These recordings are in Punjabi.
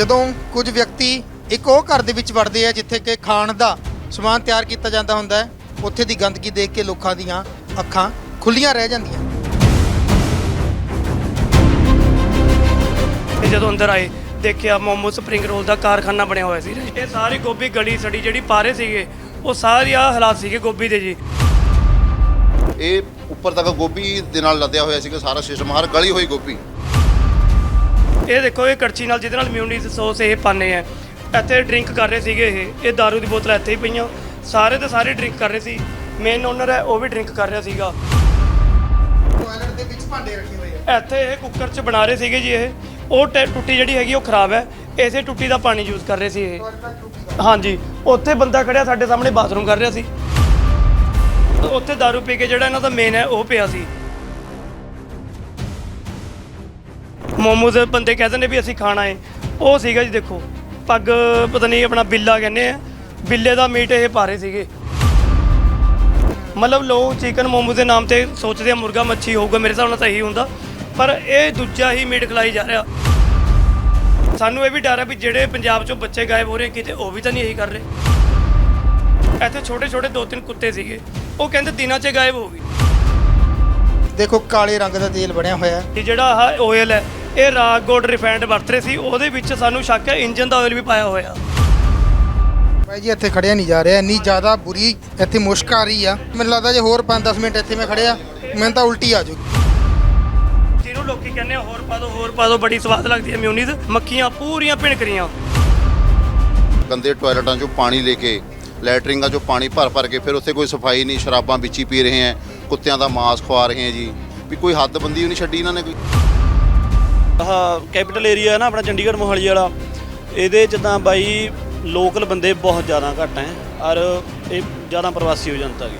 ਜਦੋਂ ਕੁਝ ਵਿਅਕਤੀ ਇੱਕ ਉਹ ਘਰ ਦੇ ਵਿੱਚ ਵੜਦੇ ਆ ਜਿੱਥੇ ਕਿ ਖਾਣ ਦਾ ਸਮਾਨ ਤਿਆਰ ਕੀਤਾ ਜਾਂਦਾ ਹੁੰਦਾ ਹੈ ਉੱਥੇ ਦੀ ਗੰਦਗੀ ਦੇਖ ਕੇ ਲੋਕਾਂ ਦੀਆਂ ਅੱਖਾਂ ਖੁੱਲੀਆਂ ਰਹਿ ਜਾਂਦੀਆਂ। ਤੇ ਜਦੋਂ ਅੰਦਰ ਆਏ ਦੇਖਿਆ ਮੋਮੋ ਸਪਰਿੰਗ ਰੋਲ ਦਾ ਕਾਰਖਾਨਾ ਬਣਿਆ ਹੋਇਆ ਸੀ। ਇਹ ਸਾਰੀ ਗੋਭੀ ਗਲੀ ਸੜੀ ਜਿਹੜੀ ਪਾਰੇ ਸੀਗੇ ਉਹ ਸਾਰੀ ਆ ਹਾਲਾਤ ਸੀਗੇ ਗੋਭੀ ਦੇ ਜੀ। ਇਹ ਉੱਪਰ ਤੱਕ ਗੋਭੀ ਦੇ ਨਾਲ ਲੱਦਿਆ ਹੋਇਆ ਸੀਗਾ ਸਾਰਾ ਸਿਸਟਮ ਹਰ ਗਲੀ ਹੋਈ ਗੋਭੀ। ਇਹ ਦੇਖੋ ਇਹ ਕੜਛੀ ਨਾਲ ਜਿਹਦੇ ਨਾਲ ਮਿਊਨੀਸ ਸੌਸ ਇਹ ਪਾਣੇ ਆ ਇੱਥੇ ਡਰਿੰਕ ਕਰ ਰਹੇ ਸੀਗੇ ਇਹ ਇਹ दारू ਦੀ ਬੋਤਲ ਇੱਥੇ ਹੀ ਪਈਆਂ ਸਾਰੇ ਦੇ ਸਾਰੇ ਡਰਿੰਕ ਕਰ ਰਹੇ ਸੀ ਮੇਨ ਓਨਰ ਹੈ ਉਹ ਵੀ ਡਰਿੰਕ ਕਰ ਰਿਹਾ ਸੀਗਾ ਟਾਇਲਟ ਦੇ ਵਿੱਚ ਭਾਂਡੇ ਰੱਖੇ ਹੋਏ ਆ ਇੱਥੇ ਇਹ ਕੁੱਕਰ 'ਚ ਬਣਾ ਰਹੇ ਸੀਗੇ ਜੀ ਇਹ ਉਹ ਟੈ- ਟੁੱਟੀ ਜਿਹੜੀ ਹੈਗੀ ਉਹ ਖਰਾਬ ਹੈ ਇਸੇ ਟੁੱਟੀ ਦਾ ਪਾਣੀ ਯੂਜ਼ ਕਰ ਰਹੇ ਸੀ ਇਹ ਹਾਂਜੀ ਉੱਥੇ ਬੰਦਾ ਖੜਿਆ ਸਾਡੇ ਸਾਹਮਣੇ ਬਾਥਰੂਮ ਕਰ ਰਿਹਾ ਸੀ ਉੱਥੇ दारू ਪੀ ਕੇ ਜਿਹੜਾ ਇਹਨਾਂ ਦਾ ਮੇਨ ਹੈ ਉਹ ਪਿਆ ਸੀ ਮੋਮੋਜ਼ ਬੰਦੇ ਕਹਿੰਦੇ ਨੇ ਵੀ ਅਸੀਂ ਖਾਣਾ ਹੈ ਉਹ ਸੀਗਾ ਜੀ ਦੇਖੋ ਪੱਗ ਪਤਾ ਨਹੀਂ ਆਪਣਾ ਬਿੱਲਾ ਕਹਿੰਦੇ ਆ ਬਿੱਲੇ ਦਾ ਮੀਟ ਇਹ ਪਾ ਰਹੇ ਸੀਗੇ। ਮਤਲਬ ਲੋਕ ਚਿਕਨ ਮੋਮੋਜ਼ ਦੇ ਨਾਮ ਤੇ ਸੋਚਦੇ ਆ ਮੁਰਗਾ ਮੱਛੀ ਹੋਊਗਾ ਮੇਰੇ ਹਿਸਾਬ ਨਾਲ ਤਾਂ ਇਹੀ ਹੁੰਦਾ। ਪਰ ਇਹ ਦੂਜਾ ਹੀ ਮੀਟ ਖਿਲਾਈ ਜਾ ਰਿਹਾ। ਸਾਨੂੰ ਇਹ ਵੀ ਡਰ ਹੈ ਵੀ ਜਿਹੜੇ ਪੰਜਾਬ ਚੋਂ ਬੱਚੇ ਗਾਇਬ ਹੋ ਰਹੇ ਕਿਤੇ ਉਹ ਵੀ ਤਾਂ ਨਹੀਂ ਇਹੀ ਕਰ ਰਹੇ। ਇੱਥੇ ਛੋਟੇ ਛੋਟੇ ਦੋ ਤਿੰਨ ਕੁੱਤੇ ਸੀਗੇ। ਉਹ ਕਹਿੰਦੇ ਦਿਨਾਂ 'ਚ ਗਾਇਬ ਹੋ ਗਏ। ਦੇਖੋ ਕਾਲੇ ਰੰਗ ਦਾ ਤੇਲ ਬਣਿਆ ਹੋਇਆ। ਹੈ ਇਹ ਜਿਹੜਾ ਆਹ ਆਇਲ ਹੈ ਇਹ ਰਾਗ ਗੋਲਡ ਰਿਫਾਈਨਡ ਵਰਤ ਰਹੇ ਸੀ ਉਹਦੇ ਵਿੱਚ ਸਾਨੂੰ ਸ਼ੱਕ ਹੈ ਇੰਜਨ ਦਾ ਆਇਲ ਵੀ ਪਾਇਆ ਹੋਇਆ। ਭਾਈ ਜੀ ਇੱਥੇ ਖੜਿਆ ਨਹੀਂ ਜਾ ਰਿਹਾ ਇੰਨੀ ਜ਼ਿਆਦਾ ਬੁਰੀ ਇੱਥੇ ਮੁਸ਼ਕ ਆ ਰਹੀ ਆ। ਮੈਨੂੰ ਲੱਗਦਾ ਜੇ ਹੋਰ 5-10 ਮਿੰਟ ਇੱਥੇ ਮੈਂ ਖੜਿਆ ਮੈਨੂੰ ਤਾਂ ਉਲਟੀ ਆ ਜਾਊਗੀ। ਜਿਹਨੂੰ ਲੋਕੀ ਕਹਿੰਦੇ ਆ ਹੋਰ ਪਾ ਦਿਓ ਹੋਰ ਪਾ ਦਿਓ ਬੜੀ ਸਵਾਦ ਲੱਗਦੀ ਹੈ ਮਿਊਨੀਜ਼ ਮੱਖੀਆਂ ਪੂਰੀਆਂ ਭਿਣਕ ਰਹੀਆਂ ਗੰਦੇ ਟਾਇਲਟਾਂ 'ਚੋਂ ਪਾਣੀ ਲੈ ਕੇ ਲੈਟਰਿੰਗਾਂ 'ਚੋਂ ਪਾਣੀ ਭਰ ਭਰ ਕੇ ਫਿਰ ਉੱਥੇ ਕੋਈ ਸਫ਼ਾਈ ਨਹੀਂ ਸ਼ਰਾਬਾਂ ਵਿੱਚ ਹੀ ਪੀ ਰਹੇ ਹੈ ਕੁੱਤਿਆਂ ਦਾ ਮਾਂਸ ਖਵਾ ਰਹੇ ਹੈ ਜੀ। ਵੀ ਕੋਈ ਹੱਦਬੰਦੀ ਨਹੀਂ ਛੱਡੀ ਇਹਨਾਂ ਨੇ ਕੋਈ। ਆਹ ਕੈਪੀਟਲ ਏਰੀਆ ਹੈ ਨਾ ਆਪਣਾ ਚੰਡੀਗੜ੍ਹ ਮੋਹਾਲੀ ਵਾਲਾ। ਇਹਦੇ ਚ ਤਾਂ ਬਾਈ ਲੋਕਲ ਬੰਦੇ ਬਹੁਤ ਜ਼ਿਆਦਾ ਘੱਟ ਹੈ ਔਰ ਇਹ ਜ਼ਿਆਦਾ ਪ੍ਰਵਾਸੀ ਹੋ ਜਨਤਾ ਹੈਗੀ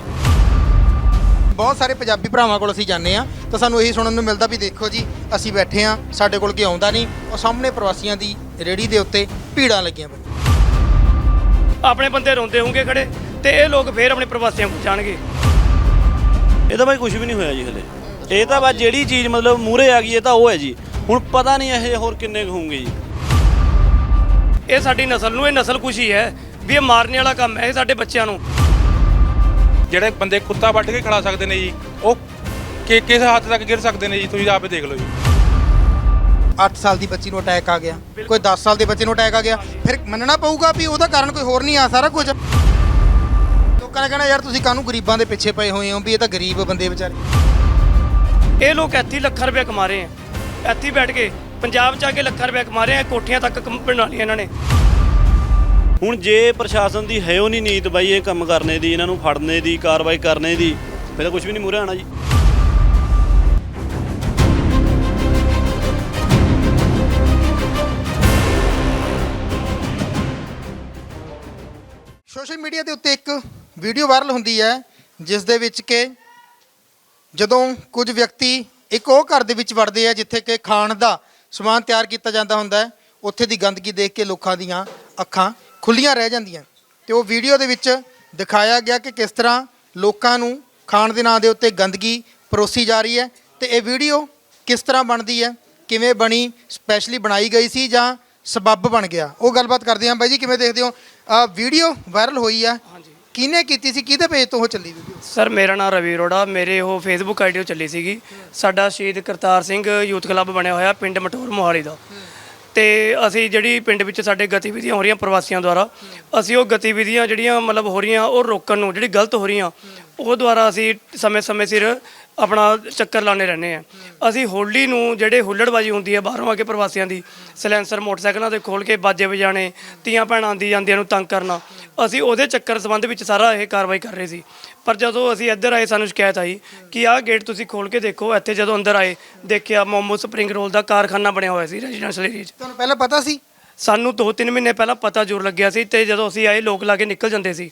ਬਹੁਤ ਸਾਰੇ ਪੰਜਾਬੀ ਭਰਾਵਾਂ ਕੋਲ ਅਸੀਂ ਜਾਂਦੇ ਆ ਤਾਂ ਸਾਨੂੰ ਇਹੀ ਸੁਣਨ ਨੂੰ ਮਿਲਦਾ ਵੀ ਦੇਖੋ ਜੀ ਅਸੀਂ ਬੈਠੇ ਆ ਸਾਡੇ ਕੋਲ ਕੀ ਆਉਂਦਾ ਨਹੀਂ ਉਹ ਸਾਹਮਣੇ ਪ੍ਰਵਾਸੀਆਂ ਦੀ ਰੇੜੀ ਦੇ ਉੱਤੇ ਭੀੜਾਂ ਲੱਗੀਆਂ ਪਈਆਂ। ਆਪਣੇ ਬੰਦੇ ਰੋਂਦੇ ਹੋਣਗੇ ਖੜੇ ਤੇ ਇਹ ਲੋਕ ਫੇਰ ਆਪਣੇ ਪ੍ਰਵਾਸੀਆਂ ਕੋਲ ਜਾਣਗੇ। ਇਹ ਤਾਂ ਬਾਈ ਕੁਝ ਵੀ ਨਹੀਂ ਹੋਇਆ ਜੀ ਹਲੇ। ਇਹ ਤਾਂ ਬਸ ਜਿਹੜੀ ਚੀਜ਼ ਮਤਲਬ ਮੂਰੇ ਆ ਗਈ ਇਹ ਤਾਂ ਉਹ ਹੈ ਜੀ। ਹੁਣ ਪਤਾ ਨਹੀਂ ਇਹ ਹੋਰ ਕਿੰਨੇ ਹੋਣਗੇ ਜੀ। ਇਹ ਸਾਡੀ ਨਸਲ ਨੂੰ ਇਹ ਨਸਲ ਖੁਸ਼ੀ ਹੈ ਵੀ ਇਹ ਮਾਰਨੇ ਵਾਲਾ ਕੰਮ ਹੈ ਇਹ ਸਾਡੇ ਬੱਚਿਆਂ ਨੂੰ। ਜਿਹੜੇ ਬੰਦੇ ਕੁੱਤਾ ਵੱਢ ਕੇ ਖਿਲਾ ਸਕਦੇ ਨੇ ਜੀ ਉਹ ਕਿ ਕਿਸ ਹੱਦ ਤੱਕ ਗਿਰ ਸਕਦੇ ਨੇ ਜੀ ਤੁਸੀਂ ਆਪੇ ਦੇਖ ਲਓ ਜੀ। 8 ਸਾਲ ਦੀ ਬੱਚੀ ਨੂੰ ਅਟੈਕ ਆ ਗਿਆ ਕੋਈ 10 ਸਾਲ ਦੇ ਬੱਚੇ ਨੂੰ ਅਟੈਕ ਆ ਗਿਆ ਫਿਰ ਮੰਨਣਾ ਪਊਗਾ ਵੀ ਉਹਦਾ ਕਾਰਨ ਕੋਈ ਹੋਰ ਨਹੀਂ ਆ ਸਾਰਾ ਕੁਝ। ਲੋਕਾਂ ਨੇ ਕਹਿਣਾ ਯਾਰ ਤੁਸੀਂ ਕਾਹਨੂੰ ਗਰੀਬਾਂ ਦੇ ਪਿੱਛੇ ਪਏ ਹੋਏ ਹੋ ਵੀ ਇਹ ਤਾਂ ਗਰੀਬ ਬੰਦੇ ਵਿਚਾਰੇ। ਇਹ ਲੋਕ ਇੱਥੇ ਲੱਖਾਂ ਰੁਪਏ ਕਮਾ ਰਹੇ ਆ। ਇੱਥੇ ਹੀ ਬੈਠ ਕੇ ਪੰਜਾਬ ਚ ਆ ਕੇ ਲੱਖਾਂ ਰੁਪਏ ਕਮਾ ਰਹੇ ਆ ਕੋਠੀਆਂ ਤੱਕ ਕਮ- ਬਣਾ ਲਈਆਂ ਇਹਨਾਂ ਨੇ। ਹੁਣ ਜੇ ਪ੍ਰਸ਼ਾਸਨ ਦੀ ਹੈ ਉਹ ਨਹੀਂ ਨੀਤ ਬਾਈ ਇਹ ਕੰਮ ਕਰਨੇ ਦੀ ਇਹਨਾਂ ਨੂੰ ਫੜਨੇ ਦੀ ਕਾਰਵਾਈ ਕਰਨੇ ਦੀ ਫਿਰ ਤਾਂ ਕੁਝ ਵੀ ਨਹੀਂ ਮੂਰੇ ਆਣਾ ਜੀ। ਸੋਸ਼ਲ ਮੀਡੀਆ ਦੇ ਉੱਤੇ ਇੱਕ ਵੀਡੀਓ ਵਾਇਰਲ ਹੁੰਦੀ ਹੈ ਜਿਸ ਦੇ ਵਿੱਚ ਕਿ ਜਦੋਂ ਕੁਝ ਵਿਅਕਤੀ ਇੱਕ ਉਹ ਘਰ ਦੇ ਵਿੱਚ ਵੜਦੇ ਆ ਜਿੱਥੇ ਕਿ ਖਾਣ ਦਾ ਸਮਾਨ ਤਿਆਰ ਕੀਤਾ ਜਾਂਦਾ ਹੁੰਦਾ ਹੈ। ਉੱਥੇ ਦੀ ਗੰਦਗੀ ਦੇਖ ਕੇ ਲੋਕਾਂ ਦੀਆਂ ਅੱਖਾਂ ਖੁੱਲੀਆਂ ਰਹਿ ਜਾਂਦੀਆਂ। ਤੇ ਉਹ ਵੀਡੀਓ ਦੇ ਵਿੱਚ ਦਿਖਾਇਆ ਗਿਆ ਕਿ ਕਿਸ ਤਰ੍ਹਾਂ ਲੋਕਾਂ ਨੂੰ ਖਾਣ ਦੇ ਨਾਂ ਦੇ ਉੱਤੇ ਗੰਦਗੀ ਪਰੋਸੀ ਜਾ ਰਹੀ ਹੈ ਤੇ ਇਹ ਵੀਡੀਓ ਕਿਸ ਤਰ੍ਹਾਂ ਬਣਦੀ ਹੈ, ਕਿਵੇਂ ਬਣੀ ਸਪੈਸ਼ਲੀ ਬਣਾਈ ਗਈ ਸੀ ਜਾਂ ਸਬੱਬ ਬਣ ਗਿਆ। ਉਹ ਗੱਲਬਾਤ ਕਰਦੇ ਹਾਂ। ਬਾਈ ਜੀ, ਕਿਵੇਂ ਦੇਖਦੇ ਹੋ? ਵੀਡੀਓ ਵਾਇਰਲ ਹੋਈ ਆ। ਕਿਹਨੇ ਕੀਤੀ ਸੀ? ਕਿਹਦੇ ਪੇਜ ਤੋਂ ਉਹ ਚੱਲੀ ਵੀਡੀਓ ਸਰ, ਮੇਰਾ ਨਾਮ ਰਵੀ ਅਰੋੜਾ। ਮੇਰੇ ਉਹ ਫੇਸਬੁੱਕ ਆਈਡੀ ਚੱਲੀ ਸੀਗੀ। ਸਾਡਾ ਸ਼ਹੀਦ ਕਰਤਾਰ ਸਿੰਘ ਯੂਥ ਕਲੱਬ ਬਣਿਆ ਹੋਇਆ ਪਿੰਡ ਮਟੌਰ ਮੋਹਾਲੀ ਦਾ। ਤੇ ਅਸੀਂ ਜਿਹੜੀ ਪਿੰਡ ਵਿੱਚ ਸਾਡੇ ਗਤੀਵਿਧੀਆਂ ਹੋ ਰਹੀਆਂ ਪ੍ਰਵਾਸੀਆਂ ਦੁਆਰਾ, ਅਸੀਂ ਉਹ ਗਤੀਵਿਧੀਆਂ ਜਿਹੜੀਆਂ ਮਤਲਬ ਹੋ ਰਹੀਆਂ, ਉਹ ਰੋਕਣ ਨੂੰ ਜਿਹੜੀ ਗਲਤ ਹੋ ਰਹੀਆਂ, ਉਹ ਦੁਆਰਾ ਅਸੀਂ ਸਮੇਂ-ਸਮੇਂ ਸਿਰ ਆਪਣਾ ਚੱਕਰ ਲਾਣੇ ਰਹਿੰਦੇ ਆ। ਅਸੀਂ ਹੋਲੀ ਨੂੰ ਜਿਹੜੇ ਹੁੱਲੜਬਾਜੀ ਹੁੰਦੀ ਹੈ ਬਾਹਰੋਂ ਆ ਕੇ ਪ੍ਰਵਾਸੀਆਂ ਦੀ, ਸਲੈਂਸਰ, ਮੋਟਰਸਾਈਕਲਾਂ ਤੇ ਖੋਲ ਕੇ ਬਾਜੇ ਵਜਾਣੇ ਤੀਆਂ ਭੈਣਾਂ ਆਂਦੀ ਜਾਂਦੀਆਂ ਨੂੰ ਤੰਗ ਕਰਨਾ, ਅਸੀਂ ਉਹਦੇ ਚੱਕਰ ਸੰਬੰਧ ਵਿੱਚ ਸਾਰਾ ਇਹ ਕਾਰਵਾਈ ਕਰ ਰਹੇ ਸੀ। ਪਰ ਜਦੋਂ ਅਸੀਂ ਇੱਧਰ ਆਏ, ਸਾਨੂੰ ਸ਼ਿਕਾਇਤ ਆਈ ਕਿ ਆਹ ਗੇਟ ਤੁਸੀਂ ਖੋਲ ਕੇ ਦੇਖੋ, ਇੱਥੇ ਜਦੋਂ ਅੰਦਰ ਆਏ, ਦੇਖਿਆ ਮੋਮੋ ਸਪਰਿੰਗ ਰੋਲ ਦਾ ਕਾਰਖਾਨਾ ਬਣਿਆ ਹੋਇਆ ਸੀ, ਰੈਜ਼ੀਡੈਂਸ਼ੀਅਲ ਏਰੀਆ 'ਚ। ਤੁਹਾਨੂੰ ਪਹਿਲਾਂ ਪਤਾ ਸੀ? ਸਾਨੂੰ 2-3 ਮਹੀਨੇ ਪਹਿਲਾਂ ਪਤਾ ਜ਼ਰੂਰ ਲੱਗਿਆ ਸੀ ਤੇ ਜਦੋਂ ਅਸੀਂ ਆਏ ਲੋਕ ਲਾ ਕੇ ਨਿਕਲ ਜਾਂਦੇ ਸੀ।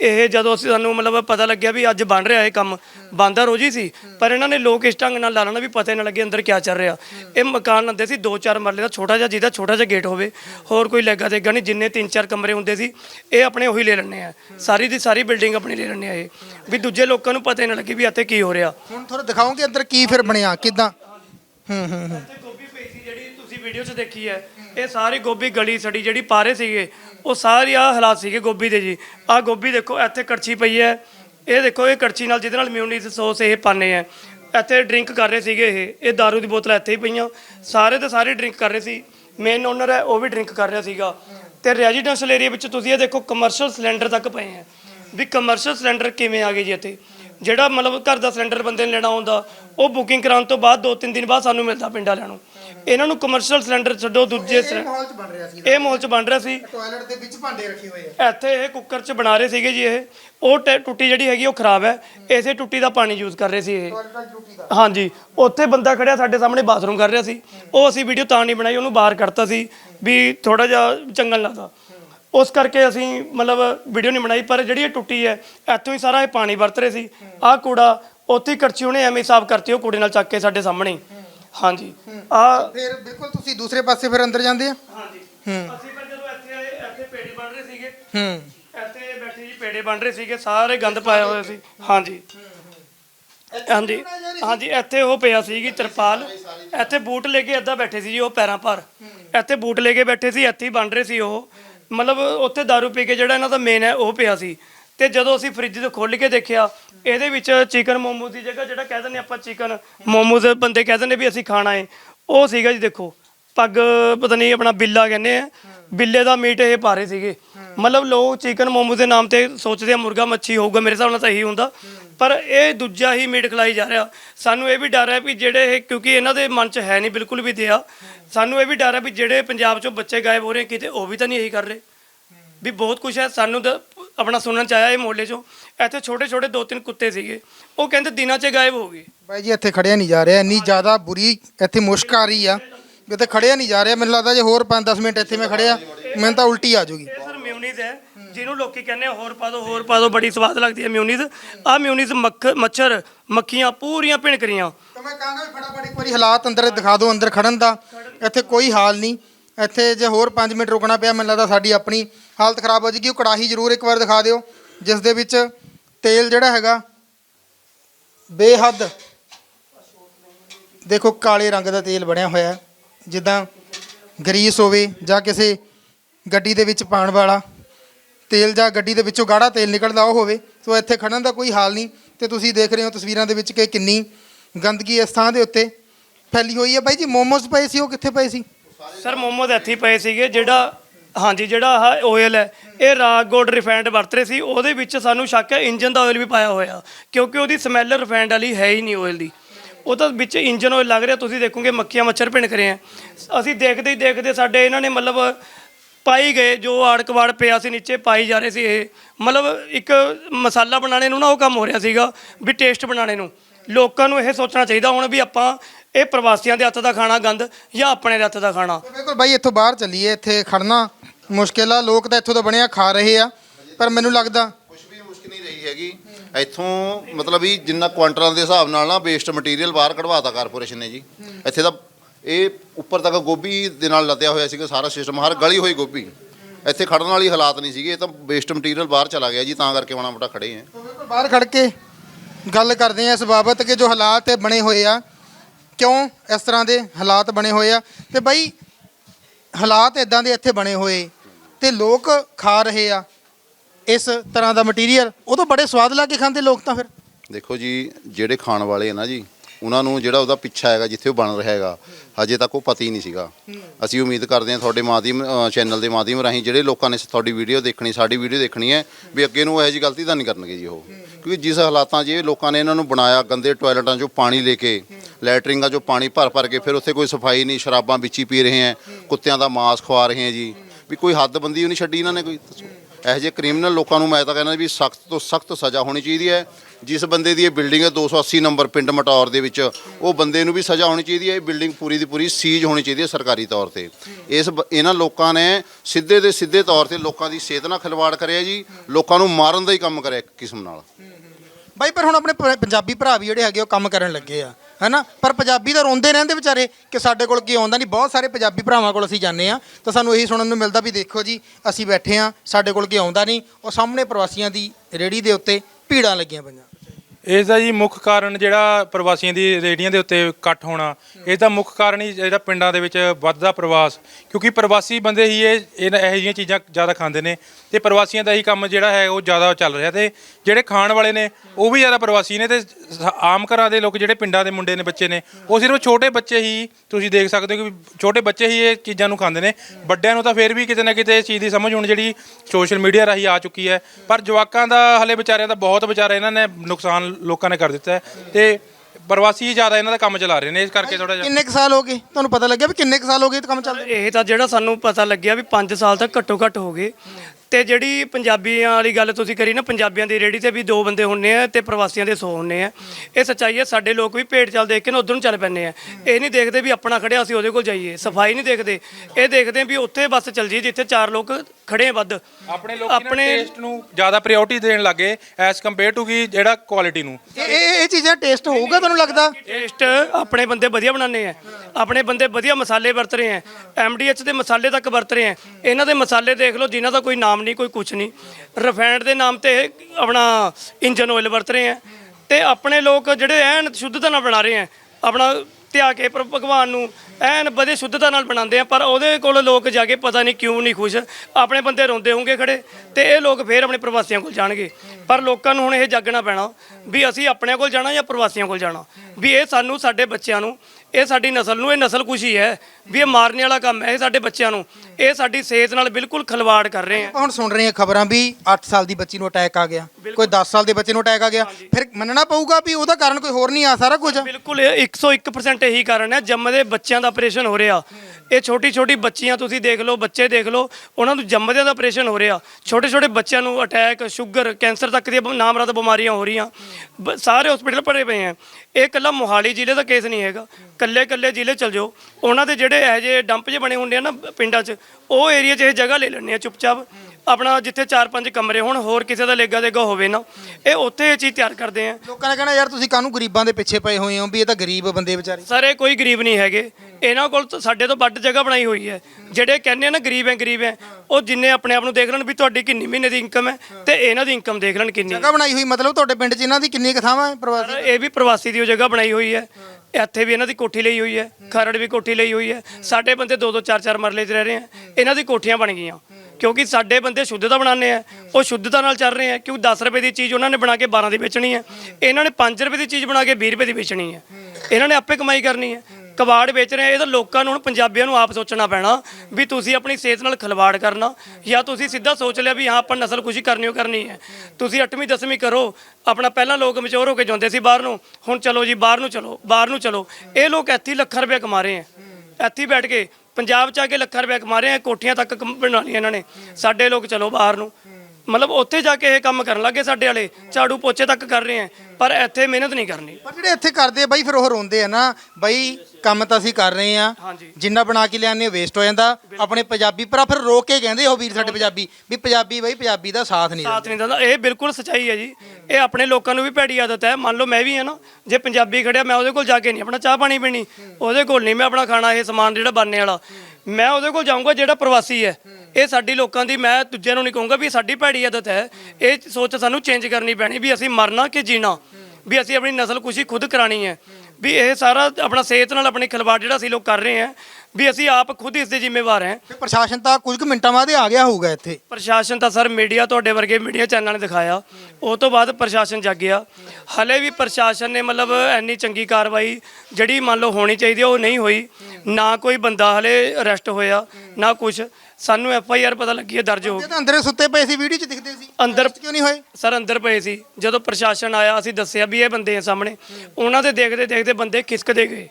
ਇਹ ਜਦੋਂ ਅਸੀਂ ਸਾਨੂੰ ਮਤਲਬ ਪਤਾ ਲੱਗਿਆ ਵੀ ਅੱਜ ਬਣ ਰਿਹਾ ਇਹ ਕੰਮ ਬੰਦਾ ਰੋਜੀ ਸੀ। ਪਰ ਇਹਨਾਂ ਨੇ ਲੋਕ ਇਸ ਢੰਗ ਨਾਲ ਲਾ ਲੈਣਾ ਵੀ ਪਤਾ ਹੀ ਨਾ ਲੱਗੇ ਅੰਦਰ ਕੀ ਚੱਲ ਰਿਹਾ। ਇਹ ਮਕਾਨ ਹੁੰਦੇ ਸੀ 2-4 ਮਰਲੇ ਦਾ ਛੋਟਾ ਜਿਹਾ ਜਿਹਦਾ ਛੋਟਾ ਜਿਹਾ ਗੇਟ ਹੋਵੇ। ਹੋਰ ਕੋਈ ਲੈਗਾ ਦੇਗਾ ਨਹੀਂ ਜਿੰਨੇ 3-4 ਕਮਰੇ ਹੁੰਦੇ ਸੀ ਇਹ ਆਪਣੇ ਉਹੀ ਲੈ ਲੈਣੇ ਆ। ਸਾਰੀ ਦੀ ਸਾਰੀ ਬਿਲਡਿੰਗ ਆਪਣੀ ਲੈ ਲੈਣੇ ਆ ਇਹ। ਵੀ ਦੂਜੇ ਲੋਕਾਂ ਨੂੰ ਪਤਾ ਹੀ ਨਾ ਲੱਗੇ ਵੀ ਇੱਥੇ ਕੀ ਹੋ ਰਿਹਾ। ਹੁਣ ਤੁਹਾਨੂੰ ਦਿਖਾਓਗੇ ਅੰਦਰ ਕੀ ਫਿਰ ਬਣਿਆ ਕਿਦਾਂ? ਹੂੰ ਹੂੰ ਹੂੰ। ਇੱਥੇ ਗੋਭੀ ਪਈ ਸੀ ਜਿਹੜੀ ਤੁਸੀਂ ਵੀਡੀਓ 'ਚ ਦੇਖੀ ਹੈ। ਇਹ ਸਾਰੀ ਗੋਭੀ ਗਲੀ ਸੜੀ ਜਿਹੜੀ ਪਾਰੇ ਸੀਗੇ, ਉਹ ਸਾਰੀ ਆ ਹਾਲਾਤ ਸੀਗੇ ਗੋਭੀ ਦੇ ਜੀ। ਆ ਗੋਭੀ ਦੇਖੋ, ਇੱਥੇ ਕੜਛੀ ਪਈ ਹੈ। ਇਹ ਦੇਖੋ, ਇਹ ਕੜਛੀ ਨਾਲ ਜਿਹਦੇ ਨਾਲ ਮਿਊਨੀਸ ਸੋਸ ਇਹ ਪਾਣੇ ਆ। ਇੱਥੇ ਡਰਿੰਕ ਕਰ ਰਹੇ ਸੀਗੇ ਇਹ। ਇਹ दारू ਦੀ ਬੋਤਲ ਇੱਥੇ ਹੀ ਪਈਆਂ। ਸਾਰੇ ਤੇ ਸਾਰੇ ਡਰਿੰਕ ਕਰ ਰਹੇ ਸੀ। ਮੇਨ ਓਨਰ ਹੈ, ਉਹ ਵੀ ਡਰਿੰਕ ਕਰ ਰਿਹਾ ਸੀਗਾ। ਤੇ ਰੈਜ਼ੀਡੈਂਸ਼ੀਅਲ ਏਰੀਆ ਵਿੱਚ ਤੁਸੀਂ ਇਹ ਦੇਖੋ ਕਮਰਸ਼ੀਅਲ ਸਿਲੰਡਰ ਤੱਕ ਪਏ ਆ। ਵੀ ਕਮਰਸ਼ੀਅਲ ਸਿਲੰਡਰ ਕਿਵੇਂ ਆ ਗਏ ਜੀ ਇੱਥੇ? ਜਿਹੜਾ ਮਤਲਬ ਘਰ ਦਾ ਸਿਲੰਡਰ ਬੰਦੇ ਨੇ ਲੈਣਾ ਹੁੰਦਾ ਉਹ ਬੁਕਿੰਗ ਕਰਾਉਣ ਤੋਂ ਬਾਅਦ 2-3 ਦਿਨ ਬਾਅਦ ਸਾਨੂੰ ਮਿਲਦਾ ਪਿੰਡਾਂ ਵਾਲਿਆਂ ਨੂੰ। ਇਹਨਾਂ ਨੂੰ ਕਮਰਸ਼ੀਅਲ ਸਿਲੰਡਰ ਛੱਡੋ ਦੂਜੇ ਸਿਲੰ- ਮਾਹੌਲ 'ਚ ਬਣ ਰਿਹਾ ਸੀ ਇਹ ਮਾਹੌਲ 'ਚ ਬਣ ਰਿਹਾ ਸੀ। ਟਾਇਲਟ ਦੇ ਵਿੱਚ ਭਾਂਡੇ ਰੱਖੇ ਹੋਏ ਆ। ਇੱਥੇ ਇਹ ਕੁੱਕਰ 'ਚ ਬਣਾ ਰਹੇ ਸੀਗੇ ਜੀ ਇਹ। ਉਹ ਟੈ- ਟੁੱਟੀ ਜਿਹੜੀ ਹੈਗੀ ਉਹ ਖਰਾਬ ਹੈ। ਇਸੇ ਟੁੱਟੀ ਦਾ ਪਾਣੀ ਯੂਜ਼ ਕਰ ਰਹੇ ਸੀ ਇਹ। ਹਾਂਜੀ। ਉੱਥੇ ਬੰਦਾ ਖੜਿਆ ਸਾਡੇ ਸਾਹਮਣੇ ਬਾਥਰੂਮ ਕਰ ਰਿਹਾ ਸੀ। ਉਹ ਅਸੀਂ ਵੀਡੀਓ ਤਾਂ ਨਹੀਂ ਬਣਾਈ ਉਹਨੂੰ ਬਾਹਰ ਕੱਢਤਾ ਸੀ ਵੀ ਥੋੜਾ ਜਿਹਾ ਚੰਗਾ ਨੀ ਲੱਗਦਾ ਉਸ ਕਰਕੇ ਅਸੀਂ ਮਤਲਬ ਵੀਡੀਓ ਨਹੀਂ ਬਣਾਈ ਪਰ ਜਿਹੜੀ ਇਹ ਟੁੱਟੀ ਹੈ ਇੱਥੋਂ ਹੀ ਸਾਰਾ ਇਹ ਪਾਣੀ ਵਰਤ ਰਹੇ ਸੀ। ਆਹ ਕੂੜਾ ਉੱਥੇ ਹੀ ਕਰਚੀ ਉਹਨੇ ਐਵੇਂ ਹੀ ਸਾਫ਼ ਕਰਤੀ ਉਹ ਕੂੜੇ ਨਾਲ ਚੱਕ ਕੇ ਸਾਡੇ ਸਾਹਮਣੇ। ਹੀ। ਹਾਂਜੀ। ਆ ਫਿਰ ਬਿਲਕੁਲ ਤੁਸੀਂ ਦੂਸਰੇ ਪਾਸੇ ਫਿਰ ਅੰਦਰ ਜਾਂਦੇ ਆ? ਹਾਂਜੀ। ਅਸੀਂ ਫਿਰ ਜਦੋਂ ਇੱਥੇ ਆਏ ਇੱਥੇ ਪੇੜੇ ਬਣ ਰਹੇ ਸੀਗੇ। ਹੂੰ। ਇੱਥੇ ਬੈਠੇ ਜੀ ਪੇੜੇ ਬਣ ਰਹੇ ਸੀਗੇ ਸਾਰੇ ਗੰਦ ਪਾਇਆ ਹੋਇਆ ਸੀ। ਹਾਂਜੀ। ਹਾਂਜੀ। ਹਾਂਜੀ ਇੱਥੇ ਉਹ ਪਿਆ ਸੀਗੀ ਤਰਪਾਲ। ਇੱਥੇ ਬੂਟ ਲੈ ਕੇ ਏਦਾਂ ਬੈਠੇ ਸੀ ਜੀ ਉਹ ਪੈਰਾਂ ਪਰ। ਇੱਥੇ ਬੂਟ ਲੈ ਕੇ ਬੈਠੇ ਸੀ ਇੱਥੇ ਹੀ ਬਣ ਰਹੇ ਸੀ ਉਹ। ਮਤਲਬ ਉੱਥੇ दारू ਪੀ ਕੇ ਜਿਹੜਾ ਇਹਨਾਂ ਦਾ ਮੇਨ ਹੈ ਉਹ ਪਿਆ ਸੀ। ਤੇ ਜਦੋਂ ਅਸੀਂ ਫ੍ਰਿਜ ਤੋਂ ਖੋਲ ਕੇ ਦੇਖਿਆ, ਇਹਦੇ ਵਿੱਚ ਚਿਕਨ ਮੋਮੋਸ ਦੀ ਜਗ੍ਹਾ ਜਿਹੜਾ ਕਹਿ ਦਿੰਦੇ ਆਪਾਂ ਚਿਕਨ ਮੋਮੋਸ ਬੰਦੇ ਕਹਿ ਦਿੰਦੇ ਵੀ ਅਸੀਂ ਖਾਣਾ ਹੈ ਉਹ ਸੀਗਾ ਜੀ ਦੇਖੋ, ਪੱਗ ਪਤਾ ਨਹੀਂ ਆਪਣਾ ਬਿੱਲਾ ਕਹਿੰਦੇ ਆ। ਬਿੱਲੇ ਦਾ ਮੀਟ ਇਹ ਪਾ ਰਹੇ ਸੀਗੇ। ਮਤਲਬ ਲੋਕ ਚਿਕਨ ਮੋਮੋਸ ਦੇ ਨਾਮ ਤੇ ਸੋਚਦੇ ਆ ਮੁਰਗਾ ਮੱਛੀ ਹੋਊਗਾ, ਮੇਰੇ ਹਿਸਾਬ ਨਾਲ ਤਾਂ ਇਹੀ ਹੁੰਦਾ। ਪਰ ਇਹ ਦੂਜਾ ਹੀ ਮੀਟ ਖਿਲਾਈ ਜਾ ਰਿਹਾ। ਸਾਨੂੰ ਇਹ ਵੀ ਡਰ ਹੈ ਵੀ ਜਿਹੜੇ ਇਹ, ਕਿਉਂਕਿ ਇਹਨਾਂ ਦੇ ਮਨ 'ਚ ਹੈ ਨਹੀਂ ਬਿਲਕੁਲ ਵੀ ਦਿਆ। ਸਾਨੂੰ ਇਹ ਵੀ ਡਰ ਹੈ ਵੀ ਜਿਹੜੇ ਪੰਜਾਬ 'ਚੋਂ ਬੱਚੇ ਗਾਇਬ ਹੋ ਰਹੇ ਕਿਤੇ ਉਹ ਵੀ ਤਾਂ ਨਹੀਂ ਇਹੀ ਕਰ ਰਹੇ। ਵੀ ਬਹੁਤ ਕੁਝ ਹੈ, ਸਾਨੂੰ ਤਾਂ ਆਪਣਾ ਸੁਣਨ ਚ ਆਇਆ ਇਹ ਮੋਹਲੇ 'ਚੋਂ। ਇੱਥੇ ਛੋਟੇ ਛੋਟੇ ਦੋ ਤਿੰਨ ਕੁੱਤੇ ਸੀਗੇ। ਉਹ ਕਹਿੰਦੇ ਦਿਨਾਂ 'ਚ ਗਾਇਬ ਹੋ ਗਏ। ਬਾਈ ਜੀ ਇੱਥੇ ਖੜਿਆ ਨਹੀਂ ਜਾ ਰਿਹਾ। ਇੰਨੀ ਜ਼ਿਆਦਾ ਬੁਰੀ ਇੱਥੇ ਮੁਸ਼ਕ ਆ ਰਹੀ ਆ। ਵੀ ਇੱਥੇ ਖੜਿਆ ਨਹੀਂ ਜਾ ਰਿਹਾ। ਮੈਨੂੰ ਲੱਗਦਾ ਜੇ ਹੋਰ 5-10 ਮਿੰਟ ਇੱਥੇ ਮੈਂ ਖੜਿਆ ਮੈਨੂੰ ਤਾਂ ਉਲਟੀ ਆ ਜਾਊਗੀ। ਇਹ ਸਰ ਮਿਊਨੀਜ਼ ਹੈ ਜਿਹਨੂੰ ਲੋਕੀ ਕਹਿੰਦੇ ਆ ਹੋਰ ਪਾ ਦਿਓ ਹੋਰ ਪਾ ਦਿਓ ਬੜੀ ਸਵਾਦ ਲੱਗਦੀ ਹੈ ਮਿਊਨੀਜ਼। ਆ ਮਿਊਨੀਜ਼ ਮੱਖ ਮੱਛਰ ਮੱਖੀਆਂ ਪੂਰੀਆਂ ਭਿਣਕਰੀਆਂ ਤਾਂ ਮੈਂ ਕਹਾਂਗਾ ਵੀ ਫਟਾਫਟ ਇੱਕ ਵਾਰੀ ਹਾਲਾਤ ਅੰਦਰ ਦਿਖਾ ਦਿਓ ਅੰਦਰ ਖੜਨ ਦਾ। ਇੱਥੇ ਕੋਈ ਹਾਲ ਨਹੀਂ। ਇੱਥੇ ਜੇ ਹੋਰ 5 ਮਿੰਟ ਰੁਕਣਾ ਪਿਆ, ਮੈਨੂੰ ਲੱਗਦਾ ਸਾਡੀ ਆਪਣੀ ਹਾਲਤ ਖਰਾਬ ਹੋ ਜਾਏਗੀ। ਉਹ ਕੜਾਹੀ ਜ਼ਰੂਰ ਇੱਕ ਵਾਰ ਦਿਖਾ ਦਿਓ, ਜਿਸ ਦੇ ਵਿੱਚ ਤੇਲ ਜਿਹੜਾ ਹੈਗਾ, ਬੇਹੱਦ ਦੇਖੋ ਕਾਲੇ ਰੰਗ ਦਾ ਤੇਲ ਬਣਿਆ ਹੋਇਆ ਹੈ। ਜਿੱਦਾਂ ਗਰੀਸ ਹੋਵੇ ਜਾਂ ਕਿਸੇ ਗੱਡੀ ਦੇ ਵਿੱਚ ਪਾਣ ਵਾਲਾ ਤੇਲ ਜਾਂ ਗੱਡੀ ਦੇ ਵਿੱਚੋਂ ਗਾੜਾ ਤੇਲ ਨਿਕਲਦਾ ਉਹ ਹੋਵੇ, ਸੋ ਇੱਥੇ ਖੜਨ ਦਾ ਕੋਈ ਹਾਲ ਨਹੀਂ। ਤੇ ਤੁਸੀਂ ਦੇਖ ਰਹੇ ਹੋ ਤਸਵੀਰਾਂ ਦੇ ਵਿੱਚ ਕਿ ਕਿੰਨੀ ਗੰਦਗੀ ਇਸ ਥਾਂ ਦੇ ਉੱਤੇ ਫੈਲੀ ਹੋਈ ਹੈ। ਬਾਈ ਜੀ, ਮੋਮੋਸ ਪਏ ਸੀ, ਉਹ ਕਿੱਥੇ ਪਏ ਸੀ? ਸਰ ਮੋਮੋਜ਼ ਇੱਥੇ ਹੀ ਪਏ ਸੀਗੇ, ਜਿਹੜਾ, ਹਾਂਜੀ, ਜਿਹੜਾ ਆਹ ਓਇਲ ਹੈ, ਇਹ ਰਾਗ ਗੋਲਡ ਰਿਫਾਈਨਡ ਵਰਤ ਰਹੇ ਸੀ, ਉਹਦੇ ਵਿੱਚ ਸਾਨੂੰ ਸ਼ੱਕ ਹੈ, ਇੰਜਨ ਦਾ ਓਇਲ ਵੀ ਪਾਇਆ ਹੋਇਆ। ਕਿਉਂਕਿ ਉਹਦੀ ਸਮੈਲ ਰਿਫਾਈਨਡ ਵਾਲੀ ਹੈ ਹੀ ਨਹੀਂ ਓਇਲ ਦੀ। ਉਹ ਤਾਂ ਵਿੱਚ ਇੰਜਨ ਓਇਲ ਲੱਗ ਰਿਹਾ, ਤੁਸੀਂ ਦੇਖੋਗੇ, ਮੱਖੀਆਂ ਮੱਛਰ ਭਿਣਕ ਰਹੇ ਆ ਅਸੀਂ ਦੇਖਦੇ ਹੀ ਦੇਖਦੇ ਸਾਡੇ ਇਹਨਾਂ ਨੇ ਮਤਲਬ ਪਾਈ ਗਏ, ਜੋ ਆੜ ਕਵਾੜ ਪਿਆ ਸੀ, ਨੀਚੇ ਪਾਈ ਜਾ ਰਹੇ ਸੀ ਇਹ। ਮਤਲਬ ਇੱਕ ਮਸਾਲਾ ਬਣਾਉਣੇ ਨੂੰ ਨਾ ਉਹ ਕੰਮ ਹੋ ਰਿਹਾ ਸੀਗਾ, ਵੀ ਟੇਸਟ ਬਣਾਉਣੇ ਨੂੰ। ਲੋਕਾਂ ਨੂੰ ਇਹ ਸੋਚਣਾ ਚਾਹੀਦਾ ਹੁਣ ਵੀ ਆਪਾਂ ਇਹ ਪ੍ਰਵਾਸੀਆਂ ਦੇ ਹੱਥ ਦਾ ਖਾਣਾ ਗੰਦ ਜਾਂ ਆਪਣੇ ਦੇ ਹੱਥ ਦਾ ਖਾਣਾ? ਬਿਲਕੁਲ ਬਾਈ ਇੱਥੋਂ ਬਾਹਰ ਚੱਲੀਏ ਇੱਥੇ ਖੜਨਾ ਮੁਸ਼ਕਿਲ ਆ। ਲੋਕ ਤਾਂ ਇੱਥੋਂ ਦਾ ਬਣਿਆ ਖਾ ਰਹੇ ਆ ਪਰ ਮੈਨੂੰ ਲੱਗਦਾ ਕੁਝ ਵੀ ਮੁਸ਼ਕਿਲ ਨਹੀਂ ਰਹੀ ਹੈਗੀ। ਇੱਥੋਂ ਮਤਲਬ ਵੀ ਜਿੰਨਾ ਕੁਆਂਟਲਾਂ ਦੇ ਹਿਸਾਬ ਨਾਲ ਨਾ ਵੇਸਟ ਮਟੀਰੀਅਲ ਬਾਹਰ ਕਢਵਾਤਾ ਕਾਰਪੋਰੇਸ਼ਨ ਨੇ ਜੀ। ਇੱਥੇ ਤਾਂ ਇਹ ਉੱਪਰ ਤੱਕ ਗੋਭੀ ਦੇ ਨਾਲ ਲੱਦਿਆ ਹੋਇਆ ਸੀਗਾ ਸਾਰਾ ਸਿਸਟਮ ਹਰ ਗਲੀ ਹੋਈ ਗੋਭੀ। ਇੱਥੇ ਖੜਨ ਵਾਲੀ ਹਾਲਾਤ ਨਹੀਂ ਸੀਗੇ ਇਹ ਤਾਂ ਵੇਸਟ ਮਟੀਰੀਅਲ ਬਾਹਰ ਚਲਾ ਗਿਆ ਜੀ ਤਾਂ ਕਰਕੇ ਮਾੜਾ ਮੋਟਾ ਖੜੇ ਆ। ਬਿਲਕੁਲ ਬਾਹਰ ਖੜ ਕੇ ਗੱਲ ਕਰਦੇ ਆ ਇਸ ਬਾਬਤ ਕਿ ਜੋ ਹਾਲਾਤ ਬਣੇ ਹੋਏ ਆ ਕਿਉਂ ਇਸ ਤਰ੍ਹਾਂ ਦੇ ਹਾਲਾਤ ਬਣੇ ਹੋਏ ਆ? ਤੇ ਬਾਈ ਹਾਲਾਤ ਇਦਾਂ ਦੇ ਇੱਥੇ ਬਣੇ ਹੋਏ ਤੇ ਲੋਕ ਖਾ ਰਹੇ ਆ ਇਸ ਤਰ੍ਹਾਂ ਦਾ ਮਟੀਰੀਅਲ। ਉਹ ਤਾਂ ਬੜੇ ਸਵਾਦ ਲਾ ਕੇ ਖਾਂਦੇ ਲੋਕ ਤਾਂ ਫਿਰ। ਦੇਖੋ ਜੀ, ਜਿਹੜੇ ਖਾਣ ਵਾਲੇ ਆ ਨਾ ਜੀ, ਉਹਨਾਂ ਨੂੰ ਜਿਹੜਾ ਉਹਦਾ ਪਿੱਛਾ ਹੈਗਾ ਜਿੱਥੇ ਉਹ ਬਣ ਰਿਹਾ ਹੈਗਾ, ਹਜੇ ਤੱਕ ਉਹ ਪਤਾ ਹੀ ਨਹੀਂ ਸੀਗਾ। ਅਸੀਂ ਉਮੀਦ ਕਰਦੇ ਹਾਂ ਤੁਹਾਡੇ ਮਾਧਿਅਮ ਚੈਨਲ ਦੇ ਮਾਧਿਅਮ ਰਾਹੀਂ ਜਿਹੜੇ ਲੋਕਾਂ ਨੇ ਤੁਹਾਡੀ ਵੀਡੀਓ ਦੇਖਣੀ, ਸਾਡੀ ਵੀਡੀਓ ਦੇਖਣੀ ਹੈ, ਵੀ ਅੱਗੇ ਨੂੰ ਇਹੋ ਜਿਹੀ ਗਲਤੀ ਤਾਂ ਨਹੀਂ ਕਰਨਗੇ ਜੀ ਉਹ। ਕਿਉਂਕਿ ਜਿਸ ਹਾਲਾਤਾਂ 'ਚ ਇਹ ਲੋਕਾਂ ਨੇ ਇਹਨਾਂ ਨੂੰ ਬਣਾਇਆ ਗੰਦੇ ਟਾਇਲਟਾਂ 'ਚੋਂ ਪਾਣੀ ਲੈ ਕੇ, ਲੈਟਰਿੰਗਾਂ 'ਚੋਂ ਪਾਣੀ ਭਰ ਭਰ ਕੇ, ਫਿਰ ਉੱਥੇ ਕੋਈ ਸਫ਼ਾਈ ਨਹੀਂ, ਸ਼ਰਾਬਾਂ ਵਿੱਚ ਹੀ ਪੀ ਰਹੇ ਹੈ, ਕੁੱਤਿਆਂ ਦਾ ਮਾਸ ਖਵਾ ਰਹੇ ਹੈ ਜੀ। ਵੀ ਕੋਈ ਹੱਦਬੰਦੀ ਨਹੀਂ ਛੱਡੀ ਇਹਨਾਂ ਨੇ ਕੋਈ? ਇਹੋ ਜਿਹੇ ਕ੍ਰਿਮੀਨਲ ਲੋਕਾਂ ਨੂੰ ਮੈਂ ਤਾਂ ਕਹਿੰਦਾ ਵੀ ਸਖਤ ਤੋਂ ਸਖਤ ਸਜ਼ਾ ਹੋਣੀ ਚਾਹੀਦੀ ਹੈ। ਜਿਸ ਬੰਦੇ ਦੀ ਇਹ ਬਿਲਡਿੰਗ ਹੈ 280 ਨੰਬਰ ਪਿੰਡ ਮਟੌਰ ਦੇ ਵਿੱਚ, ਉਹ ਬੰਦੇ ਨੂੰ ਵੀ ਸਜ਼ਾ ਹੋਣੀ ਚਾਹੀਦੀ ਹੈ। ਇਹ ਬਿਲਡਿੰਗ ਪੂਰੀ ਦੀ ਪੂਰੀ ਸੀਜ਼ ਹੋਣੀ ਚਾਹੀਦੀ ਹੈ ਸਰਕਾਰੀ ਤੌਰ ਤੇ। ਇਸ ਬ- ਇਹਨਾਂ ਲੋਕਾਂ ਨੇ ਸਿੱਧੇ ਦੇ ਸਿੱਧੇ ਤੌਰ ਤੇ ਲੋਕਾਂ ਦੀ ਸਿਹਤ ਨਾਲ ਖਿਲਵਾੜ ਕਰਿਆ ਜੀ। ਲੋਕਾਂ ਨੂੰ ਮਾਰਨ ਦਾ ਹੀ ਕੰਮ ਕਰਿਆ ਇੱਕ ਕਿਸਮ ਨਾਲ। ਬਾਈ, ਪਰ ਹੁਣ ਆਪਣੇ ਪ- ਪੰਜਾਬੀ ਭਰਾ ਵੀ ਜਿਹੜੇ ਹੈਗੇ, ਉਹ ਕੰਮ ਕਰਨ ਲੱਗੇ ਆ, ਹੈਨਾ? ਪਰ ਪੰਜਾਬੀ ਤਾਂ ਰੋਂਦੇ ਰਹਿੰਦੇ ਵਿਚਾਰੇ ਕਿ ਸਾਡੇ ਕੋਲ ਕੀ ਆਉਂਦਾ ਨਹੀਂ। ਬਹੁਤ ਸਾਰੇ ਪੰਜਾਬੀ ਭਰਾਵਾਂ ਕੋਲ ਅਸੀਂ ਜਾਂਦੇ ਆ ਤਾਂ ਸਾਨੂੰ ਇਹੀ ਸੁਣਨ ਨੂੰ ਮਿਲਦਾ ਵੀ ਦੇਖੋ ਜੀ, ਅਸੀਂ ਬੈਠੇ ਆ ਸਾਡੇ ਕੋਲ ਕੀ ਆਉਂਦਾ ਨਹੀਂ। ਉਹ ਸਾਹਮਣੇ ਪ੍ਰਵਾਸੀਆਂ ਦੀ ਰੇੜੀ ਦੇ ਉੱਤੇ ਭੀੜਾਂ ਲੱਗੀਆਂ ਪਈਆਂ। ਇਸ ਦਾ ਜੀ ਮੁੱਖ ਕਾਰਨ ਜਿਹੜਾ ਪ੍ਰਵਾਸੀਆਂ ਦੀ ਰੇੜੀਆਂ ਦੇ ਉੱਤੇ ਇਕੱਠ ਹੋਣਾ। ਇਸ ਦਾ ਮੁੱਖ ਕਾਰਨ ਹੀ ਜਿਹੜਾ ਪਿੰਡਾਂ ਦੇ ਵਿੱਚ ਵੱਧਦਾ ਪ੍ਰਵਾਸ। ਕਿਉਂਕਿ ਪ੍ਰਵਾਸੀ ਬੰਦੇ ਹੀ ਇਹ ਇਹਨਾਂ- ਇਹੋ ਜਿਹੀਆਂ ਚੀਜ਼ਾਂ ਜ਼ਿਆਦਾ ਖਾਂਦੇ ਨੇ। ਤੇ ਪ੍ਰਵਾਸੀਆਂ ਦਾ ਹੀ ਕੰਮ ਜਿਹੜਾ ਹੈ ਉਹ ਜ਼ਿਆਦਾ ਚੱਲ ਰਿਹਾ ਤੇ ਜਿਹੜੇ ਖਾਣ ਵਾਲੇ ਨੇ ਉਹ ਵੀ ਜ਼ਿਆਦਾ ਪ੍ਰਵਾਸੀ ਨੇ ਤੇ ਸ- ਆਮ ਘਰਾਂ ਦੇ ਲੋਕ ਜਿਹੜੇ ਪਿੰਡਾਂ ਦੇ ਮੁੰਡੇ ਨੇ ਬੱਚੇ ਨੇ ਉਹ ਸਿਰਫ ਛੋਟੇ ਬੱਚੇ ਹੀ ਤੁਸੀਂ ਦੇਖ ਸਕਦੇ ਹੋ ਕਿ ਛੋਟੇ ਬੱਚੇ ਹੀ ਇਹ ਚੀਜ਼ਾਂ ਨੂੰ ਖਾਂਦੇ ਨੇ। ਵੱਡਿਆਂ ਨੂੰ ਤਾਂ ਫਿਰ ਵੀ ਕਿਤੇ ਨਾ ਕਿਤੇ ਇਸ ਚੀਜ਼ ਦੀ ਸਮਝ ਹੁਣ ਜਿਹੜੀ ਸੋਸ਼ਲ ਮੀਡੀਆ ਰਾਹੀਂ ਆ ਚੁੱਕੀ ਹੈ। ਪਰ ਜਵਾਕਾਂ ਦਾ ਹਲੇ ਵਿਚਾਰਿਆਂ ਦਾ ਬਹੁਤ ਵਿਚਾਰਾ ਇਹਨਾਂ ਨੇ ਨੁਕਸਾਨ ਲੋਕਾਂ ਨੇ ਕਰ ਦਿੱਤਾ ਹੈ ਤੇ ਪ੍ਰਵਾਸੀ ਜ਼ਿਆਦਾ ਇਹਨਾਂ ਦਾ ਕੰਮ ਚਲਾ ਰਹੇ ਨੇ ਇਸ ਕਰਕੇ ਥੋੜਾ ਜਿਹਾ ਕਿੰਨੇ ਕੁ ਸਾਲ ਹੋ ਗਏ? ਤੁਹਾਨੂੰ ਪਤਾ ਲੱਗਿਆ ਵੀ ਕਿੰਨੇ ਕੁ ਸਾਲ ਹੋ ਗਏ ਇਹ ਕੰਮ ਚੱਲਦਾ? ਇਹ ਤਾਂ ਜਿਹੜਾ ਸਾਨੂੰ ਪਤਾ ਲੱਗਿਆ ਵੀ 5 ਸਾਲ ਤੱਕ ਘੱਟੋ ਘੱਟ ਹੋ ਗਏ। ਤੇ ਜਿਹੜੀ ਪੰਜਾਬੀਆਂ ਵਾਲੀ ਗੱਲ ਤੁਸੀਂ ਕਰੀ ਨਾ ਪੰਜਾਬੀਆਂ ਦੀ ਰੇੜੀ ਤੇ ਵੀ ਦੋ ਬੰਦੇ ਹੁੰਨੇ ਆ ਤੇ ਪ੍ਰਵਾਸੀਆਂ ਦੇ 100 ਹੁੰਨੇ ਆ। ਇਹ ਸੱਚਾਈ ਹੈ ਸਾਡੇ ਲੋਕ ਵੀ ਭੇਡ ਚਾਲ ਦੇਖ ਕੇ ਨਾ ਉਧਰ ਨੂੰ ਚੱਲ ਪੈਂਦੇ ਆ। ਇਹ ਨਹੀਂ ਦੇਖਦੇ ਵੀ ਆਪਣਾ ਖੜਿਆ ਅਸੀਂ ਉਹਦੇ ਕੋਲ ਜਾਈਏ ਸਫ਼ਾਈ ਨਹੀਂ ਦੇਖਦੇ। ਇਹ ਦੇਖਦੇ ਵੀ ਉੱਥੇ ਬੱਸ ਚੱਲ ਜੀ ਜਿੱਥੇ ਚਾਰ ਲੋਕ ਖੜੇ ਆ ਵੱਧ। ਆਪਣੇ ਲੋਕ ਆਪਣੇ ਟੇਸਟ ਨੂੰ ਜ਼ਿਆਦਾ ਪ੍ਰਾਇੋਰਟੀ ਦੇਣ ਲੱਗੇ ਐਸ ਕੰਪੇਅਰ ਟੂ ਕੀ ਜਿਹੜਾ ਕੁਆਲਿਟੀ ਨੂੰ। ਇਹ ਇਹ ਇਹ ਚੀਜ਼ਾਂ ਟੇਸਟ ਹੋਊਗਾ ਤੁਹਾਨੂੰ ਲੱਗਦਾ? ਟੇਸਟ ਆਪਣੇ ਬੰਦੇ ਵਧੀਆ ਬਣਾਉਂਦੇ ਆ। ਆਪਣੇ ਬੰਦੇ ਵਧੀਆ ਮਸਾਲੇ ਵਰਤ ਰਹੇ ਆ। ਐਮਡੀਐਚ ਦੇ ਮਸਾਲੇ ਤੱਕ ਵਰਤ ਰਹੇ ਆ। ਇਹਨਾਂ ਦੇ ਮਸਾਲੇ ਦੇਖ ਲਓ ਜਿਨ੍ਹਾਂ ਦਾ ਕੋਈ ਨਾਮ ਨਹੀਂ, ਕੋਈ ਕੁਝ ਨਹੀਂ। ਰਿਫਾਈਨਡ ਦੇ ਨਾਮ ਤੇ ਆਪਣਾ ਇੰਜਨ ਆਇਲ ਵਰਤ ਰਹੇ ਆ ਤੇ ਆਪਣੇ ਲੋਕ ਜਿਹੜੇ ਐਨ ਸ਼ੁੱਧਤਾ ਨਾਲ ਬਣਾ ਰਹੇ ਆ ਆਪਣਾ ਧਿਆ ਕੇ ਪਰ ਭਗਵਾਨ ਨੂੰ ਐਨ ਬਦੇ ਸ਼ੁੱਧਤਾ ਨਾਲ ਬਣਾਉਂਦੇ ਆ ਪਰ ਉਹਦੇ ਕੋਲ ਲੋਕ ਜਾ ਕੇ ਪਤਾ ਨਹੀਂ ਕਿਉਂ ਨਹੀਂ ਖੁਸ਼। ਆਪਣੇ ਬੰਦੇ ਰੋਂਦੇ ਹੋਣਗੇ ਖੜੇ, ਤੇ ਇਹ ਲੋਕ ਫੇਰ ਆਪਣੇ ਪ੍ਰਵਾਸੀਆਂ ਕੋਲ ਜਾਣਗੇ। ਪਰ ਲੋਕਾਂ ਨੂੰ ਹੁਣ ਇਹ ਜਾਗਣਾ ਪੈਣਾ ਵੀ ਅਸੀਂ ਆਪਣੇ ਕੋਲ ਜਾਣਾ ਜਾਂ ਪ੍ਰਵਾਸੀਆਂ ਕੋਲ ਜਾਣਾ। ਵੀ ਇਹ ਸਾਨੂੰ, ਸਾਡੇ ਬੱਚਿਆਂ ਨੂੰ, ਇਹ ਸਾਡੀ ਨਸਲ ਨੂੰ, ਇਹ ਨਸਲ ਖੁਸ਼ੀ ਹੈ ਵੀ ਇਹ ਮਾਰਨੇ ਵਾਲਾ ਕੰਮ ਹੈ, ਇਹ ਸਾਡੇ ਬੱਚਿਆਂ ਨੂੰ। ਇਹ ਸਾਡੀ ਸਿਹਤ ਨਾਲ ਬਿਲਕੁਲ ਖਲਵਾੜ ਕਰ ਰਹੇ ਆ। ਆਪਾਂ ਹੁਣ ਸੁਣ ਰਹੇ ਹਾਂ ਖਬਰਾਂ ਵੀ 8 ਸਾਲ ਦੀ ਬੱਚੀ ਨੂੰ ਅਟੈਕ ਆ ਗਿਆ ਕੋਈ 10 ਸਾਲ ਦੇ ਬੱਚੇ ਨੂੰ ਅਟੈਕ ਆ ਗਿਆ ਫਿਰ ਮੰਨਣਾ ਪਊਗਾ ਵੀ ਉਹਦਾ ਕਾਰਨ ਕੋਈ ਹੋਰ ਨਹੀਂ ਆ ਸਾਰਾ ਕੁਝ? ਬਿਲਕੁਲ ਇਹ 101% ਇਹੀ ਕਾਰਨ ਹੈ ਜੰਮਦੇ ਬੱਚਿਆਂ ਦਾ ਆਪਰੇਸ਼ਨ ਹੋ ਰਿਹਾ। ਇਹ ਛੋਟੀ ਛੋਟੀ ਬੱਚੀਆਂ ਤੁਸੀਂ ਦੇਖ ਲਓ ਬੱਚੇ ਦੇਖ ਲਓ ਉਹਨਾਂ ਨੂੰ ਜੰਮਦਿਆਂ ਦਾ ਆਪਰੇਸ਼ਨ ਹੋ ਰਿਹਾ। ਛੋਟੇ ਛੋਟੇ ਬੱਚਿਆਂ ਨੂੰ ਅਟੈਕ ਸ਼ੂਗਰ ਕੈਂਸਰ ਤੱਕ ਦੀਆਂ ਨਾਮਰਾਦ ਬਿਮਾਰੀਆਂ ਹੋ ਰਹੀਆਂ। ਬ- ਸਾਰੇ ਹਸਪੀਟਲ ਭਰੇ ਪਏ ਆ। ਇਹ ਇਕੱਲਾ ਮੋਹਾਲੀ ਜ਼ਿਲ੍ਹੇ ਦਾ ਕੇਸ ਨਹੀਂ ਹੈਗਾ। ਕੱਲੇ ਕੱਲੇ ਜ਼ਿਲ੍ਹੇ ਚਲ ਜਾਓ। ਉਹਨਾਂ ਦੇ ਜਿਹੜੇ ਇਹੋ ਜਿਹੇ ਡੰਪ ਜਿਹੇ ਬਣੇ ਹੁੰਦੇ ਆ ਨਾ ਪਿੰਡਾਂ 'ਚ ਉਹ ਏਰੀਆ 'ਚ ਇਹ ਜਗ੍ਹਾ ਲੈ ਲੈਣੇ ਆ ਚੁੱਪਚਾਪ। ਆਪਣਾ ਜਿੱਥੇ 4-5 ਕਮਰੇ ਹੋਣ ਹੋਰ ਕਿਸੇ ਦਾ ਲੇਗਾ ਦੇਗਾ ਹੋਵੇ ਨਾ। ਇਹ ਉੱਥੇ ਇਹ ਚੀਜ਼ ਤਿਆਰ ਕਰਦੇ ਆ। ਲੋਕਾਂ ਨੇ ਕਹਿਣਾ ਯਾਰ ਤੁਸੀਂ ਕਾਹਨੂੰ ਗਰੀਬਾਂ ਦੇ ਪਿੱਛੇ ਪਏ ਹੋਏ ਹੋ ਵੀ ਇਹ ਤਾਂ ਗਰੀਬ ਬੰਦੇ ਵਿਚਾਰੇ? ਸਾਰੇ ਕੋਈ ਗਰੀਬ ਨਹੀਂ ਹੈਗੇ। ਇਹਨਾਂ ਕੋਲ ਤਾਂ ਸਾਡੇ ਤੋਂ ਵੱਡ ਜਗ੍ਹਾ ਬਣਾਈ ਹੋਈ ਹੈ। ਜਿਹੜੇ ਕਹਿੰਦੇ ਆ ਨਾ ਗਰੀਬ ਹੈ ਗਰੀਬ ਹੈ ਉਹ ਜਿੰਨੇ ਆਪਣੇ ਆਪ ਨੂੰ ਦੇਖ ਲੈਣ ਵੀ ਤੁਹਾਡੀ ਕਿੰਨੀ ਮਹੀਨੇ ਦੀ ਇਨਕਮ ਹੈ ਤੇ ਇਹਨਾਂ ਦੀ ਇਨਕਮ ਦੇਖ ਲੈਣ ਕਿੰਨੀ। ਹੈ। ਜਗ੍ਹਾ ਬਣਾਈ ਹੋਈ ਮਤਲਬ ਤੁਹਾਡੇ ਪਿੰਡ 'ਚ ਇਹਨਾਂ ਦੀ ਕਿੰਨੀ ਕੁ ਥਾਵਾਂ ਹੈ ਪ੍ਰਵਾਸੀ? ਪਰ ਇਹ ਵੀ ਪ੍ਰਵਾਸੀ ਦੀ ਉਹ ਜਗ੍ਹਾ ਬਣਾਈ ਹੋਈ ਹੈ। ਇੱਥੇ ਵੀ ਇਹਨਾਂ ਦੀ ਕੋਠੀ ਲਈ ਹੋਈ ਹੈ ਖਰੜ ਵੀ ਕੋਠੀ ਲਈ ਹੋਈ ਹੈ। ਸਾਡੇ ਬੰਦੇ ਦੋ ਦੋ ਚਾਰ ਚਾਰ ਮਰਲੇ 'ਚ ਰਹਿ ਰਹੇ ਆ। ਇਹਨਾਂ ਦੀ ਕੋਠੀਆਂ ਬਣ ਗਈਆਂ। ਕਿਉਂਕਿ ਸਾਡੇ ਬੰਦੇ ਸ਼ੁੱਧਤਾ ਬਣਾਉਂਦੇ ਆ ਉਹ ਸ਼ੁੱਧਤਾ ਨਾਲ ਚੱਲ ਰਹੇ ਆ। ਕਿਉਂਕਿ 10 ਰੁਪਏ ਦੀ ਚੀਜ਼ ਉਹਨਾਂ ਨੇ ਬਣਾ ਕੇ 12 ਦੀ ਵੇਚਣੀ ਹੈ। ਇਹਨਾਂ ਨੇ 5 ਰੁਪਏ ਦੀ ਚੀਜ਼ ਬਣਾ ਕੇ 20 ਰੁਪਏ ਦੀ ਵੇਚਣੀ ਹੈ। ਇਹਨਾਂ ਨੇ ਆਪੇ ਕਮਾਈ ਕਰਨੀ ਹੈ। ਕਬਾੜ ਵੇਚ ਰਹੇ ਆ, ਇਹ ਤਾਂ ਲੋਕਾਂ ਨੂੰ, ਹੁਣ ਪੰਜਾਬੀਆਂ ਨੂੰ ਆਪ ਸੋਚਣਾ ਪੈਣਾ ਵੀ ਤੁਸੀਂ ਆਪਣੀ ਸਿਹਤ ਨਾਲ ਖਿਲਵਾੜ ਕਰਨਾ, ਜਾਂ ਤੁਸੀਂ ਸਿੱਧਾ ਸੋਚ ਲਿਆ ਵੀ ਹਾਂ, ਆਪਾਂ ਨਸਲ ਖੁਸ਼ੀ ਕਰਨੀ ਓ ਕਰਨੀ ਹੈ। ਤੁਸੀਂ 8ਵੀਂ 10ਵੀਂ ਕਰੋ, ਆਪਣਾ ਪਹਿਲਾਂ ਲੋਕ ਮਚੋਰ ਹੋ ਕੇ ਜਾਂਦੇ ਸੀ ਬਾਹਰ ਨੂੰ, ਹੁਣ ਚਲੋ ਜੀ, ਬਾਹਰ ਨੂੰ ਚਲੋ, ਬਾਹਰ ਨੂੰ ਚਲੋ। ਇਹ ਲੋਕ ਇੱਥੇ ਹੀ ਲੱਖਾਂ ਰੁਪਏ ਕਮਾ ਰਹੇ ਆ। ਇੱਥੇ ਹੀ ਬੈਠ ਕੇ, ਪੰਜਾਬ ਚ ਆ ਕੇ ਲੱਖਾਂ ਰੁਪਏ ਕਮਾ ਰਹੇ ਆ, ਕੋਠੀਆਂ ਤੱਕ ਕਮ- ਬਣਾ ਲਈਆਂ ਇਹਨਾਂ ਨੇ। ਸਾਡੇ ਲੋਕ ਚਲੋ ਬਾਹਰ ਨੂੰ। ਮਤਲਬ ਉੱਥੇ ਜਾ ਕੇ ਇਹ ਕੰਮ ਕਰਨ ਲੱਗੇ ਸਾਡੇ ਵਾਲੇ ਝਾੜੂ ਪੋਚੇ ਤੱਕ ਕਰ ਰਹੇ ਆ ਪਰ ਇੱਥੇ ਮਿਹਨਤ ਨਹੀਂ ਕਰਨੀ। ਪਰ ਜਿਹੜੇ ਇੱਥੇ ਕਰਦੇ ਆ ਬਾਈ ਫਿਰ ਉਹ ਰੋਂਦੇ ਆ ਨਾ ਬਾਈ ਕੰਮ ਤਾਂ ਅਸੀਂ ਕਰ ਰਹੇ ਆ ਹਾਂਜੀ। ਜਿੰਨਾ ਬਣਾ ਕੇ ਲਿਆਨੇ ਵੇਸਟ ਹੋ ਜਾਂਦਾ। ਆਪਣੇ ਪੰਜਾਬੀ ਭਰਾ ਫਿਰ ਰੋਕ ਕੇ ਕਹਿੰਦੇ ਉਹ ਵੀਰ ਸਾਡੇ ਪੰਜਾਬੀ ਵੀ ਪੰਜਾਬੀ ਬਾਈ ਪੰਜਾਬੀ ਦਾ ਸਾਥ ਨਹੀਂ ਸਾਥ ਨਹੀਂ ਦਿੰਦਾ। ਇਹ ਬਿਲਕੁਲ ਸਚਾਈ ਹੈ ਜੀ। ਇਹ ਆਪਣੇ ਲੋਕਾਂ ਨੂੰ ਵੀ ਭੈੜੀ ਆਦਤ ਹੈ। ਮੰਨ ਲਓ ਮੈਂ ਵੀ ਹਾਂ ਨਾ ਜੇ ਪੰਜਾਬੀ ਖੜਿਆ ਮੈਂ ਉਹਦੇ ਕੋਲ ਜਾ ਕੇ ਨਹੀਂ ਆਪਣਾ ਚਾਹ ਪਾਣੀ ਪੀਣੀ ਉਹਦੇ ਕੋਲ ਨਹੀਂ ਮੈਂ ਆਪਣਾ ਖਾਣਾ ਇਹ ਸਮਾਨ ਜਿਹੜਾ ਬਣਨੇ ਵਾਲਾ। ਮੈਂ ਉਹਦੇ ਕੋਲ ਜਾਊਂਗਾ ਜਿਹੜਾ ਪ੍ਰਵਾਸੀ ਹੈ। ਇਹ ਸਾਡੀ ਲੋਕਾਂ ਦੀ ਮੈਂ ਦੂਜਿਆਂ ਨੂੰ ਨਹੀਂ ਕਹੂੰਗਾ ਵੀ ਸਾਡੀ ਭੈੜੀ ਆਦਤ ਹੈ। ਇਹ ਸੋਚ ਸਾਨੂੰ ਚੇਂਜ ਕਰਨੀ ਪੈਣੀ ਵੀ ਅਸੀਂ ਮਰਨਾ ਕਿ ਜੀਣਾ। ਵੀ ਅਸੀਂ ਆਪਣੀ ਨਸਲ ਖੁਸ਼ੀ ਖੁਦ ਕਰਾਣੀ ਹੈ। ਵੀ ਇਹ ਸਾਰਾ ਆਪਣਾ ਸਿਹਤ ਨਾਲ ਆਪਣੀ ਖਿਲਵਾੜ ਜਿਹੜਾ ਅਸੀਂ ਲੋਕ ਕਰ ਰਹੇ ਹਾਂ ਵੀ ਅਸੀਂ ਆਪ ਖੁਦ ਇਸ ਦੇ ਜ਼ਿੰਮੇਵਾਰ ਹਾਂ। ਤੇ ਪ੍ਰਸ਼ਾਸਨ ਤਾਂ ਕੁਝ ਕੁ ਮਿੰਟਾਂ ਬਾਅਦ ਹੀ ਆ ਗਿਆ ਹੋਊਗਾ ਇੱਥੇ। ਪ੍ਰਸ਼ਾਸਨ ਤਾਂ ਸਰ ਮੀਡੀਆ ਤੁਹਾਡੇ ਵਰਗੇ ਮੀਡੀਆ ਚੈਨਲਾਂ ਨੇ ਦਿਖਾਇਆ। ਉਹ ਤੋਂ ਬਾਅਦ ਪ੍ਰਸ਼ਾਸਨ ਜਾਗਿਆ ਹਲੇ ਵੀ ਪ੍ਰਸ਼ਾਸਨ ਨੇ ਮਤਲਬ ਇੰਨੀ ਚੰਗੀ ਕਾਰਵਾਈ ਜਿਹੜੀ ਮੰਨ ਲਓ ਹੋਣੀ ਚਾਹੀਦੀ ਉਹ ਨਹੀਂ ਹੋਈ। ਨਾ ਕੋਈ ਬੰਦਾ ਹਲੇ ਅਰੈਸਟ ਹੋਇਆ ਨਾ ਕੁਝ ਸਾਨੂੰ ਐਫ ਆਈ ਆਰ ਪਤਾ ਲੱਗੀ ਹੈ ਦਰਜ ਹੋ ਇਹ ਤਾਂ ਅੰਦਰੇ ਸੁੱਤੇ ਪਏ ਸੀ ਵੀਡੀਓ 'ਚ ਦਿਖਦੇ ਸੀ। ਅੰਦਰ ਕਿਉਂ ਨਹੀਂ ਹੋਏ? ਸਰ ਅੰਦਰ ਪਏ ਸੀ। ਜਦੋਂ ਪ੍ਰਸ਼ਾਸਨ ਆਇਆ ਅਸੀਂ ਦੱਸਿਆ ਵੀ ਇਹ ਬੰਦੇ ਆ ਸਾਹਮਣੇ। ਉਹਨਾਂ ਦੇ ਦੇਖਦੇ ਦੇਖਦੇ ਬੰਦੇ ਖਿਸਕਦੇ ਗਏ।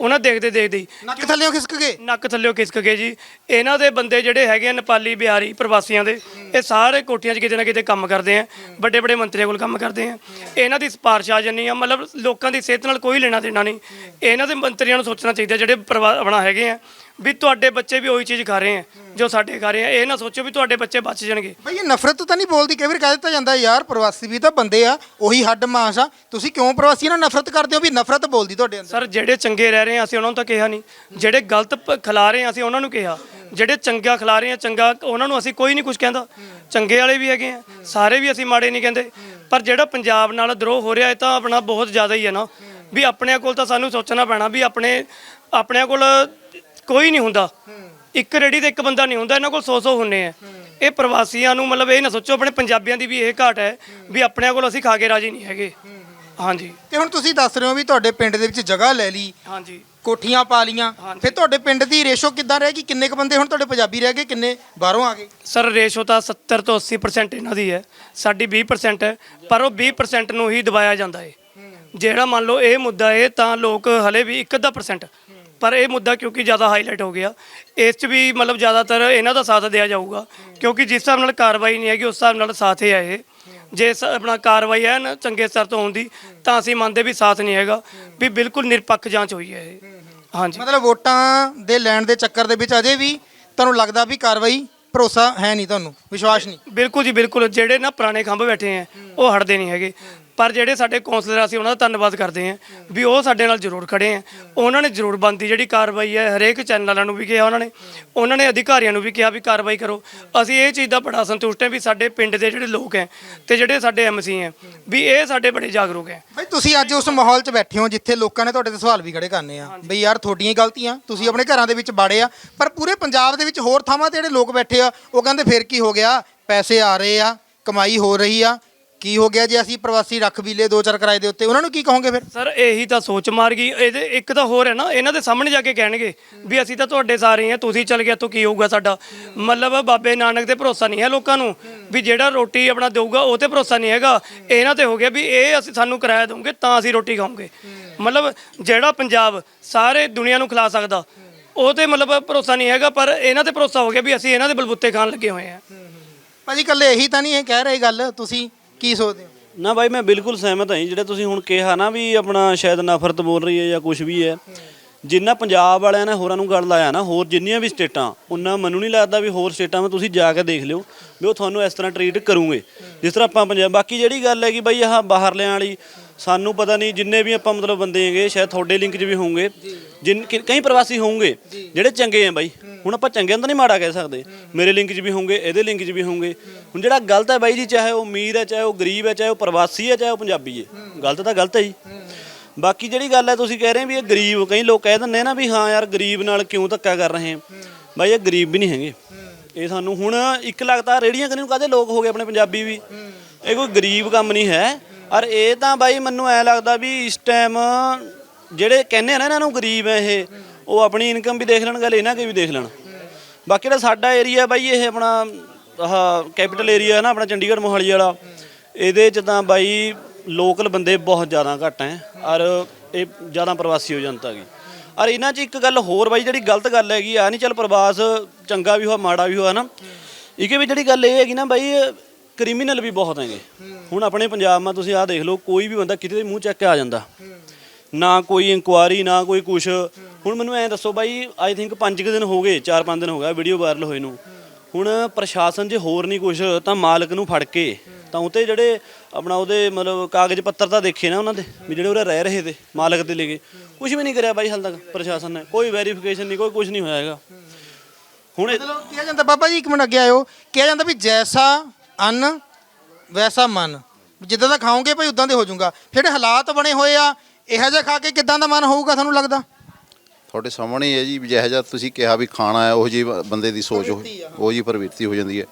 ਉਹਨਾਂ ਦੇਖਦੇ ਦੇਖਦੇ ਹੀ ਨੱਕ ਥੱਲੇੋਂ ਖਿਸਕ ਗਏ? ਨੱਕ ਥੱਲਿਓ ਖਿਸਕ ਗਏ ਜੀ। ਇਹਨਾਂ ਦੇ ਬੰਦੇ ਜਿਹੜੇ ਹੈਗੇ ਆ ਨੇਪਾਲੀ ਬਿਹਾਰੀ ਪ੍ਰਵਾਸੀਆਂ ਦੇ ਇਹ ਸਾਰੇ ਕੋਠੀਆਂ 'ਚ ਕਿਤੇ ਨਾ ਕਿਤੇ ਕੰਮ ਕਰਦੇ ਆ। ਵੱਡੇ ਵੱਡੇ ਮੰਤਰੀਆਂ ਕੋਲ ਕੰਮ ਕਰਦੇ ਆ। ਇਹਨਾਂ ਦੀ ਸਿਫਾਰਿਸ਼ ਆ ਜਾਂਦੀ ਆ। ਮਤਲਬ ਲੋਕਾਂ ਦੀ ਸਿਹਤ ਨਾਲ ਕੋਈ ਲੈਣਾ ਦੇਣਾ ਨਹੀਂ। ਇਹਨਾਂ ਦੇ ਮੰਤਰੀਆਂ ਨੂੰ ਸੋਚਣਾ ਚਾਹੀਦਾ ਜਿਹੜੇ ਪਰਿਵਾ- ਆਪਣਾ ਹੈਗੇ ਆ। ਵੀ ਤੁਹਾਡੇ ਬੱਚੇ ਵੀ ਉਹੀ ਚੀਜ਼ ਖਾ ਰਹੇ ਆ ਜੋ ਸਾਡੇ ਖਾ ਰਹੇ ਆ। ਇਹ ਨਾ ਸੋਚੋ ਵੀ ਤੁਹਾਡੇ ਬੱਚੇ ਬਚ ਜਾਣਗੇ। ਬਈ ਇਹ ਨਫ਼ਰਤ ਤਾਂ ਨਹੀਂ ਬੋਲਦੀ। ਕਈ ਵਾਰ ਕਹਿ ਦਿੱਤਾ ਜਾਂਦਾ ਯਾਰ ਪ੍ਰਵਾਸੀ ਵੀ ਤਾਂ ਬੰਦੇ ਆ ਉਹੀ ਹੱਡ ਮਾਸ ਆ। ਤੁਸੀਂ ਕਿਉਂ ਪ੍ਰਵਾਸੀਆਂ ਨਾਲ ਨਫ਼ਰਤ ਕਰਦੇ ਹੋ ਵੀ ਨਫ਼ਰਤ ਬੋਲਦੀ ਤੁਹਾਡੇ ਅੰਦਰ? ਸਰ ਜਿਹੜੇ ਚੰਗੇ ਰਹਿ ਰਹੇ ਆ ਅਸੀਂ ਉਹਨਾਂ ਨੂੰ ਤਾਂ ਕਿਹਾ ਨਹੀਂ। ਜਿਹੜੇ ਗਲਤ ਪ- ਖਿਲਾ ਰਹੇ ਆ ਅਸੀਂ ਉਹਨਾਂ ਨੂੰ ਕਿਹਾ। ਜਿਹੜੇ ਚੰਗਾ ਖਿਲਾ ਰਹੇ ਆ ਚੰਗਾ ਉਹਨਾਂ ਨੂੰ ਅਸੀਂ ਕੋਈ ਨਹੀਂ ਕੁਝ ਕਹਿੰਦਾ। ਚੰਗੇ ਵਾਲੇ ਵੀ ਹੈਗੇ ਆ ਸਾਰੇ ਵੀ ਅਸੀਂ ਮਾੜੇ ਨਹੀਂ ਕਹਿੰਦੇ। ਪਰ ਜਿਹੜਾ ਪੰਜਾਬ ਨਾਲ ਦਰੋਹ ਹੋ ਰਿਹਾ ਇਹ ਤਾਂ ਆਪਣਾ ਬਹੁਤ ਜ਼ਿਆਦਾ ਹੀ ਹੈ ਨਾ। ਵੀ ਆਪਣਿਆਂ ਕੋਲ ਤਾਂ ਸਾਨੂੰ ਸੋਚਣਾ ਪੈਣਾ ਵੀ ਆਪਣੇ ਆਪਣਿਆਂ ਕੋਲ ਕੋਈ ਨਹੀਂ ਹੁੰਦਾ। ਇੱਕ ਰੇੜੀ ਤੇ ਇੱਕ ਬੰਦਾ ਨਹੀਂ ਹੁੰਦਾ ਇਹਨਾਂ ਕੋਲ 100 100 ਹੁੰਨੇ ਆ। ਇਹ ਪ੍ਰਵਾਸੀਆਂ ਨੂੰ ਮਤਲਬ ਇਹ ਨਾ ਸੋਚੋ ਆਪਣੇ ਪੰਜਾਬੀਆਂ ਦੀ ਵੀ ਇਹ ਘਾਟ ਹੈ ਵੀ ਆਪਣਿਆਂ ਕੋਲ ਅਸੀਂ ਖਾ ਕੇ ਰਾਜੀ ਨਹੀਂ ਹੈਗੇ। ਹਾਂਜੀ। ਤੇ ਹੁਣ ਤੁਸੀਂ ਦੱਸ ਰਹੇ ਹੋ ਵੀ ਤੁਹਾਡੇ ਪਿੰਡ ਦੇ ਵਿੱਚ ਜਗ੍ਹਾ ਲੈ ਲਈ ਹਾਂਜੀ। ਕੋਠੀਆਂ ਪਾ ਲੀਆਂ। ਫਿਰ ਤੁਹਾਡੇ ਪਿੰਡ ਦੀ ਰੇਸ਼ੋ ਕਿੱਦਾਂ ਰਹੇਗੀ ਕਿੰਨੇ ਕ ਬੰਦੇ ਹੁਣ ਤੁਹਾਡੇ ਪੰਜਾਬੀ ਰਹਿ ਗਏ ਕਿੰਨੇ ਬਾਹਰੋਂ ਆ ਗਏ? ਸਰ ਰੇਸ਼ੋ ਤਾਂ 70 ਤੋਂ 80% ਇਹਨਾਂ ਦੀ ਹੈ। ਸਾਡੀ 20% ਹੈ ਪਰ ਉਹ 20% ਨੂੰ ਹੀ ਦਬਾਇਆ ਜਾਂਦਾ ਹੈ। ਜਿਹੜਾ ਮੰਨ ਲਓ ਇਹ ਮੁੱਦਾ ਹੈ ਤਾਂ ਲੋਕ ਹਲੇ ਵੀ 1% ਪਰ ਇਹ ਮੁੱਦਾ ਕਿਉਂਕਿ ਜ਼ਿਆਦਾ ਹਾਈਲਾਈਟ ਹੋ ਗਿਆ ਇਸ 'ਚ ਵੀ ਮਤਲਬ ਜ਼ਿਆਦਾਤਰ ਇਹਨਾਂ ਦਾ ਸਾਥ ਦਿਆ ਜਾਊਗਾ ਕਿਉਂਕਿ ਜਿਸ ਹਿਸਾਬ ਨਾਲ ਕਾਰਵਾਈ ਨਹੀਂ ਹੈਗੀ ਉਸ ਹਿਸਾਬ ਨਾਲ ਸਾਥ ਹੀ ਇਹ। ਜੇ ਸ- ਆਪਣਾ ਕਾਰਵਾਈ ਹੈ ਨਾ ਚੰਗੇ ਸਤਰ ਤੋਂ ਹੁੰਦੀ ਤਾਂ ਅਸੀਂ ਮੰਨਦੇ ਵੀ ਸਾਥ ਨਹੀਂ ਹੈਗਾ ਵੀ ਬਿਲਕੁਲ ਨਿਰਪੱਖ ਜਾਂਚ ਹੋਈ ਹੈ ਇਹ। ਹਾਂਜੀ। ਮਤਲਬ ਵੋਟਾਂ ਦੇ ਲੈਣ ਦੇ ਚੱਕਰ ਦੇ ਵਿੱਚ ਅਜੇ ਵੀ ਤੁਹਾਨੂੰ ਲੱਗਦਾ ਵੀ ਕਾਰਵਾਈ ਭਰੋਸਾ ਹੈ ਨਹੀਂ ਤੁਹਾਨੂੰ? ਵਿਸ਼ਵਾਸ ਨਹੀਂ? ਬਿਲਕੁਲ ਜੀ ਬਿਲਕੁਲ ਜਿਹੜੇ ਨਾ ਪੁਰਾਣੇ ਖੰਭ ਬੈਠੇ ਆ ਉਹ ਹਟਦੇ ਨਹੀਂ ਹੈਗੇ। ਪਰ ਜਿਹੜੇ ਸਾਡੇ ਕੌਂਸਲਰ ਅਸੀਂ ਉਹਨਾਂ ਦਾ ਧੰਨਵਾਦ ਕਰਦੇ ਹਾਂ ਵੀ ਉਹ ਸਾਡੇ ਨਾਲ ਜ਼ਰੂਰ ਖੜੇ ਆ। ਉਹਨਾਂ ਨੇ ਜ਼ਰੂਰ ਬੰਦੀ ਜਿਹੜੀ ਕਾਰਵਾਈ ਹੈ ਹਰੇਕ ਚੈਨਲ ਵਾਲਿਆਂ ਨੂੰ ਵੀ ਕਿਹਾ ਉਹਨਾਂ ਨੇ। ਉਹਨਾਂ ਨੇ ਅਧਿਕਾਰੀਆਂ ਨੂੰ ਵੀ ਕਿਹਾ ਵੀ ਕਾਰਵਾਈ ਕਰੋ। ਅਸੀਂ ਇਹ ਚੀਜ਼ ਦਾ ਬੜਾ ਸੰਤੁਸ਼ਟ ਹਾਂ ਵੀ ਸਾਡੇ ਪਿੰਡ ਦੇ ਜਿਹੜੇ ਲੋਕ ਹੈ ਤੇ ਜਿਹੜੇ ਸਾਡੇ ਐਮਸੀ ਹੈ ਵੀ ਇਹ ਸਾਡੇ ਬੜੇ ਜਾਗਰੂਕ ਹੈ। ਬਈ ਤੁਸੀਂ ਅੱਜ ਉਸ ਮਾਹੌਲ 'ਚ ਬੈਠੇ ਹੋ ਜਿੱਥੇ ਲੋਕਾਂ ਨੇ ਤੁਹਾਡੇ ਤੇ ਸਵਾਲ ਵੀ ਖੜੇ ਕਰਨੇ ਆ ਬਈ ਯਾਰ ਤੁਹਾਡੀਆਂ ਹੀ ਗਲਤੀਆਂ ਤੁਸੀਂ ਆਪਣੇ ਘਰਾਂ ਦੇ ਵਿੱਚ ਬਾੜੇ ਆ ਪਰ ਪੂਰੇ ਪੰਜਾਬ ਦੇ ਵਿੱਚ ਹੋਰ ਥਾਵਾਂ ਤੇ ਜਿਹੜੇ ਲੋਕ ਬੈਠੇ ਆ ਉਹ ਕਹਿੰਦੇ ਫਿਰ ਕੀ ਹੋ ਗਿਆ? ਪੈਸੇ ਆ ਰਹੇ ਆ ਕਮਾਈ ਹੋ ਰਹੀ ਆ ਕੀ ਹੋ ਗਿਆ ਜੇ ਅਸੀਂ ਪ੍ਰਵਾਸੀ ਰੱਖ ਵੀ ਲਏ ਦੋ ਚਾਰ ਕਿਰਾਏ ਦੇ ਉੱਤੇ ਉਹਨਾਂ ਨੂੰ ਕੀ ਕਹੋਗੇ ਫਿਰ? ਸਰ ਇਹੀ ਤਾਂ ਸੋਚ ਮਾਰ ਗਈ। ਇਹਦੇ ਇੱਕ ਤਾਂ ਹੋਰ ਹੈ ਨਾ ਇਹਨਾਂ ਦੇ ਸਾਹਮਣੇ ਜਾ ਕੇ ਕਹਿਣਗੇ ਵੀ ਅਸੀਂ ਤਾਂ ਤੁਹਾਡੇ ਸਾਰੇ ਆ ਤੁਸੀਂ ਚੱਲ ਗਿਆ ਤਾਂ ਕੀ ਹੋਊਗਾ ਸਾਡਾ? ਮਤਲਬ ਬਾਬੇ ਨਾਨਕ ਤੇ ਭਰੋਸਾ ਨਹੀਂ ਹੈ ਲੋਕਾਂ ਨੂੰ ਵੀ ਜਿਹੜਾ ਰੋਟੀ ਆਪਣਾ ਦੇਊਗਾ ਉਹ ਤੇ ਭਰੋਸਾ ਨਹੀਂ ਹੈਗਾ। ਇਹਨਾਂ ਤੇ ਹੋ ਗਿਆ ਵੀ ਇਹ ਅਸੀਂ ਸਾਨੂੰ ਕਿਰਾਇਆ ਦੋਗੇ ਤਾਂ ਅਸੀਂ ਰੋਟੀ ਖਾਵਾਂਗੇ ਮਤਲਬ ਜਿਹੜਾ ਪੰਜਾਬ ਸਾਰੇ ਦੁਨੀਆ ਨੂੰ ਖਿਲਾ ਸਕਦਾ ਉਹ ਤੇ ਮਤਲਬ ਭਰੋਸਾ ਨਹੀਂ ਹੈਗਾ ਪਰ ਇਹਨਾਂ ਤੇ ਭਰੋਸਾ ਹੋ ਗਿਆ ਵੀ ਅਸੀਂ ਇਹਨਾਂ ਦੇ ਬਲਬੁੱਤੇ ਖਾਣ ਲੱਗੇ ਹੋਏ ਆ ਭਾਜੀ ਕੱਲੇ ਇਹੀ ਤਾਂ ਨਹੀਂ ਇਹ ਕਹਿ ਰਹੇ ਗੱਲ ਤੁਸੀਂ ਕੀ ਸੋਚਦੇ ਹੋ? ਨਾ ਬਾਈ ਮੈਂ ਬਿਲਕੁਲ ਸਹਿਮਤ ਹਾਂ ਜੀ, ਜਿਹੜਾ ਤੁਸੀਂ ਹੁਣ ਕਿਹਾ ਨਾ ਵੀ ਆਪਣਾ ਸ਼ਾਇਦ ਨਫ਼ਰਤ ਬੋਲ ਰਹੀ ਹੈ ਜਾਂ ਕੁਝ ਵੀ ਹੈ ਜਿੰਨਾ ਪੰਜਾਬ ਵਾਲਿਆਂ ਨੇ ਹੋਰਾਂ ਨੂੰ ਗੱਲ ਲਾਇਆ ਨਾ ਹੋਰ ਜਿੰਨੀਆਂ ਵੀ ਸਟੇਟਾਂ ਉਹਨਾਂ ਮੈਨੂੰ ਨਹੀਂ ਲੱਗਦਾ ਵੀ ਹੋਰ ਸਟੇਟਾਂ ਵਿੱਚ ਤੁਸੀਂ ਜਾ ਕੇ ਦੇਖ ਲਿਓ ਵੀ ਉਹ ਤੁਹਾਨੂੰ ਇਸ ਤਰ੍ਹਾਂ ਟਰੀਟ ਕਰੂਗੇ। ਜਿਸ ਤਰ੍ਹਾਂ ਆਪਾਂ ਪੰਜਾਬ ਬਾਕੀ ਜਿਹੜੀ ਗੱਲ ਹੈ ਕਿ ਬਾਈ ਆਹ ਬਾਹਰਲਿਆਂ ਵਾਲੀ ਸਾਨੂੰ ਪਤਾ ਨਹੀਂ ਜਿੰਨੇ ਵੀ ਆਪਾਂ ਮਤਲਬ ਬੰਦੇ ਹੈਗੇ ਸ਼ਾਇਦ ਤੁਹਾਡੇ ਲਿੰਕ 'ਚ ਵੀ ਹੋਣਗੇ। ਜਿਨ ਕਿ- ਕਈ ਪ੍ਰਵਾਸੀ ਹੋਣਗੇ ਜਿਹੜੇ ਚੰਗੇ ਆ ਬਾਈ। ਹੁਣ ਆਪਾਂ ਚੰਗਿਆਂ ਦਾ ਨਹੀਂ ਮਾੜਾ ਕਹਿ ਸਕਦੇ। ਮੇਰੇ ਲਿੰਕ 'ਚ ਵੀ ਹੋਣਗੇ ਇਹਦੇ ਲਿੰਕ 'ਚ ਵੀ ਹੋਣਗੇ। ਹੁਣ ਜਿਹੜਾ ਗਲਤ ਹੈ ਬਾਈ ਜੀ ਚਾਹੇ ਉਹ ਅਮੀਰ ਹੈ ਚਾਹੇ ਉਹ ਗਰੀਬ ਹੈ ਚਾਹੇ ਉਹ ਪ੍ਰਵਾਸੀ ਹੈ ਚਾਹੇ ਉਹ ਪੰਜਾਬੀ ਹੈ। ਗਲਤ ਤਾਂ ਗਲਤ ਹੈ ਜੀ। ਬਾਕੀ ਜਿਹੜੀ ਗੱਲ ਹੈ ਤੁਸੀਂ ਕਹਿ ਰਹੇ ਵੀ ਇਹ ਗਰੀਬ ਕਈ ਲੋਕ ਕਹਿ ਦਿੰਦੇ ਨਾ ਵੀ ਹਾਂ ਯਾਰ ਗਰੀਬ ਨਾਲ ਕਿਉਂ ਧੱਕਾ ਕਰ ਰਹੇ ਬਾਈ ਇਹ ਗਰੀਬ ਵੀ ਨਹੀਂ ਹੈਗੇ। ਇਹ ਸਾਨੂੰ ਹੁਣ ਇੱਕ ਲੱਗਦਾ ਰੇੜੀਆਂ ਕਰੀ ਨੂੰ ਕਾਹਦੇ ਲੋਕ ਹੋ ਗਏ ਆਪਣੇ ਪੰਜਾਬੀ ਵੀ? ਇਹ ਕੋਈ ਗਰੀਬ ਕੰਮ ਨਹੀਂ ਹੈ। ਔਰ ਇਹ ਤਾਂ ਬਾਈ ਮੈਨੂੰ ਐ ਲੱਗਦਾ ਵੀ ਇਸ ਟਾਈਮ ਜਿਹੜੇ ਕਹਿੰਦੇ ਆ ਨਾ ਇਹਨਾਂ ਨੂੰ ਗਰੀਬ ਹੈ ਇਹ ਉਹ ਆਪਣੀ ਇਨਕਮ ਵੀ ਦੇਖ ਲੈਣ ਗੱਲ ਇਹਨਾਂ ਕੇ ਵੀ ਦੇਖ ਲੈਣ। ਬਾਕੀ ਜਿਹੜਾ ਸਾਡਾ ਏਰੀਆ ਬਾਈ ਇਹ ਆਪਣਾ ਆਹ ਕੈਪੀਟਲ ਏਰੀਆ ਹੈ ਨਾ ਆਪਣਾ ਚੰਡੀਗੜ੍ਹ ਮੋਹਾਲੀ ਵਾਲਾ। ਇਹਦੇ ਚ ਤਾਂ ਬਾਈ ਲੋਕਲ ਬੰਦੇ ਬਹੁਤ ਜ਼ਿਆਦਾ ਘੱਟ ਹੈ ਔਰ ਇਹ ਜ਼ਿਆਦਾ ਪ੍ਰਵਾਸੀ ਹੋ ਜਨਤਾ ਗਈ ਔਰ ਇਹਨਾਂ 'ਚ ਇੱਕ ਗੱਲ ਹੋਰ ਬਾਈ ਜਿਹੜੀ ਗਲਤ ਗੱਲ ਹੈਗੀ ਆ ਨਹੀਂ ਚੱਲ ਪ੍ਰਵਾਸ ਚੰਗਾ ਵੀ ਹੋਆ ਮਾੜਾ ਵੀ ਹੋਆ ਨਾ ਇਹਦੇ ਵਿੱਚ ਜਿਹੜੀ ਗੱਲ ਇਹ ਹੈਗੀ ਨਾ ਬਾਈ ਕ੍ਰਿਮੀਨਲ ਵੀ ਬਹੁਤ ਹੈਗੇ। ਹੁਣ ਆਪਣੇ ਪੰਜਾਬ ਮਾ ਤੁਸੀਂ ਆਹ ਦੇਖ ਲਓ, ਕੋਈ ਵੀ ਬੰਦਾ ਕਿਤੇ ਦੇ ਮੂੰਹ ਚੱਕ ਕੇ ਆ ਜਾਂਦਾ। ਨਾ ਕੋਈ ਇਨਕੁਆਰੀ ਨਾ ਕੋਈ ਕੁਛ। ਹੁਣ ਮੈਨੂੰ ਐਂ ਦੱਸੋ ਬਾਈ ਆਈ ਥਿੰਕ 5 ਦਿਨ ਹੋ ਗਏ 4-5 ਦਿਨ ਹੋ ਗਿਆ ਵੀਡੀਓ ਵਾਇਰਲ ਹੋਏ ਨੂੰ। ਹੁਣ ਪ੍ਰਸ਼ਾਸਨ ਜੇ ਹੋਰ ਨਹੀਂ ਕੁਛ, ਤਾਂ ਮਾਲਕ ਨੂੰ ਫੜ ਕੇ, ਤਾਂ ਉਤੇ ਜਿਹੜੇ ਆਪਣਾ ਉਹਦੇ ਮਤਲਬ ਕਾਗਜ਼ ਪੱਤਰ ਤਾਂ ਦੇਖੇ ਨਾ ਉਹਨਾਂ ਦੇ, ਵੀ ਜਿਹੜੇ ਉਰੇ ਰਹਿ ਰਹੇ ਤੇ ਮਾਲਕ ਤੇ ਲੈ ਕੇ। ਕੁਝ ਵੀ ਨਹੀਂ ਕਰਿਆ ਬਾਈ ਹਾਲ ਤੱਕ ਪ੍ਰਸ਼ਾਸਨ ਨੇ, ਕੋਈ ਵੈਰੀਫਿਕੇਸ਼ਨ ਨਹੀਂ ਕੋਈ ਕੁਝ ਨਹੀਂ ਹੋਇਆ ਹੈਗਾ। ਹੁਣ ਇਹ- ਮਤਲਬ ਕਿਹਾ ਜਾਂਦਾ, ਬਾਬਾ ਜੀ ਇੱਕ ਮਿੰਟ ਅੱਗੇ ਆਇਓ। ਕਿਹਾ ਜਾਂਦਾ ਵੀ ਜੈਸਾ ਅੰਨ ਵੈਸਾ ਮਨ। ਜਿੱਦਾਂ ਦਾ ਖਾਓਗੇ ਭਾਈ ਉਦਾਂ ਦੇ ਹੋ ਜਾਊਗਾ। ਜਿਹੜੇ ਹਾਲਾਤ ਬਣੇ ਹੋਏ ਆ। ਇਹੋ ਜਿਹਾ ਖਾ ਕੇ ਕਿਦਾਂ ਦਾ ਮਨ ਹੋਊਗਾ ਤੁਹਾਨੂੰ ਲੱਗਦਾ? ਤੁਹਾਡੇ ਸਾਹਮਣੇ ਹੀ ਹੈ ਜੀ ਜਿਹੋ ਜਿਹਾ ਤੁਸੀਂ ਕਿਹਾ ਵੀ ਖਾਣਾ ਹੈ ਉਹ ਜੀ ਬੰਦੇ ਦੀ ਸੋਚ ਉਹ ਉਹ ਜੀ ਪ੍ਰਵਿਰਤੀ ਹੋ ਜਾਂਦੀ ਹੈ।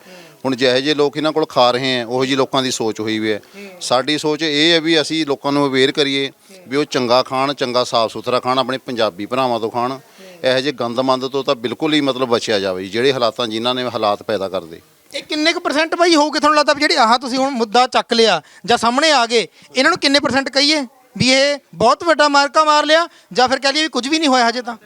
ਹੁਣ ਜਿਹੋ ਜਿਹੇ ਲੋਕ ਇਹਨਾਂ ਕੋਲ ਖਾ ਰਹੇ ਹੈ ਉਹ ਜੀ ਲੋਕਾਂ ਦੀ ਸੋਚ ਹੋਈ ਵੀ ਹੈ। ਸਾਡੀ ਸੋਚ ਇਹ ਹੈ ਵੀ ਅਸੀਂ ਲੋਕਾਂ ਨੂੰ ਅਵੇਅਰ ਕਰੀਏ ਵੀ ਉਹ ਚੰਗਾ ਖਾਣ ਚੰਗਾ ਸਾਫ਼ ਸੁਥਰਾ ਖਾਣ ਆਪਣੇ ਪੰਜਾਬੀ ਭਰਾਵਾਂ ਤੋਂ ਖਾਣ। ਇਹੋ ਜਿਹੇ ਗੰਦਮੰਦ ਤੋਂ ਤਾਂ ਬਿਲਕੁਲ ਹੀ ਮਤਲਬ ਬਚਿਆ ਜਾਵੇ ਜੀ, ਜਿਹੜੇ ਹਾਲਾਤਾਂ ਜਿਨ੍ਹਾਂ ਨੇ ਹਾਲਾਤ ਪੈਦਾ ਕਰਦੇ ਇਹ ਕਿੰਨੇ ਕੁ ਪਰਸੈਂਟ ਭਾਈ ਹੋਊਗੇ ਤੁਹਾਨੂੰ ਲੱਗਦਾ ਵੀ ਜਿਹੜੇ ਆਹ ਤੁਸੀਂ ਹੁਣ ਮੁੱਦਾ ਚੱਕ ਲਿਆ ਜਾਂ ਸਾਹਮਣੇ ਆ ਗਏ, ਇਹਨਾਂ ਨੂੰ ਕਿੰਨੇ ਪਰਸੈਂਟ ਕਹੀਏ ਵੀ ਇਹ ਬਹੁਤ ਵੱਡਾ ਮਾਰਕਾ ਮਾਰ ਲਿਆ ਜਾਂ ਫਿਰ ਕਹਿ ਲਈਏ ਵੀ ਕੁਝ ਵੀ ਨਹੀਂ ਹੋਇਆ ਹਜੇ ਤਾਂ?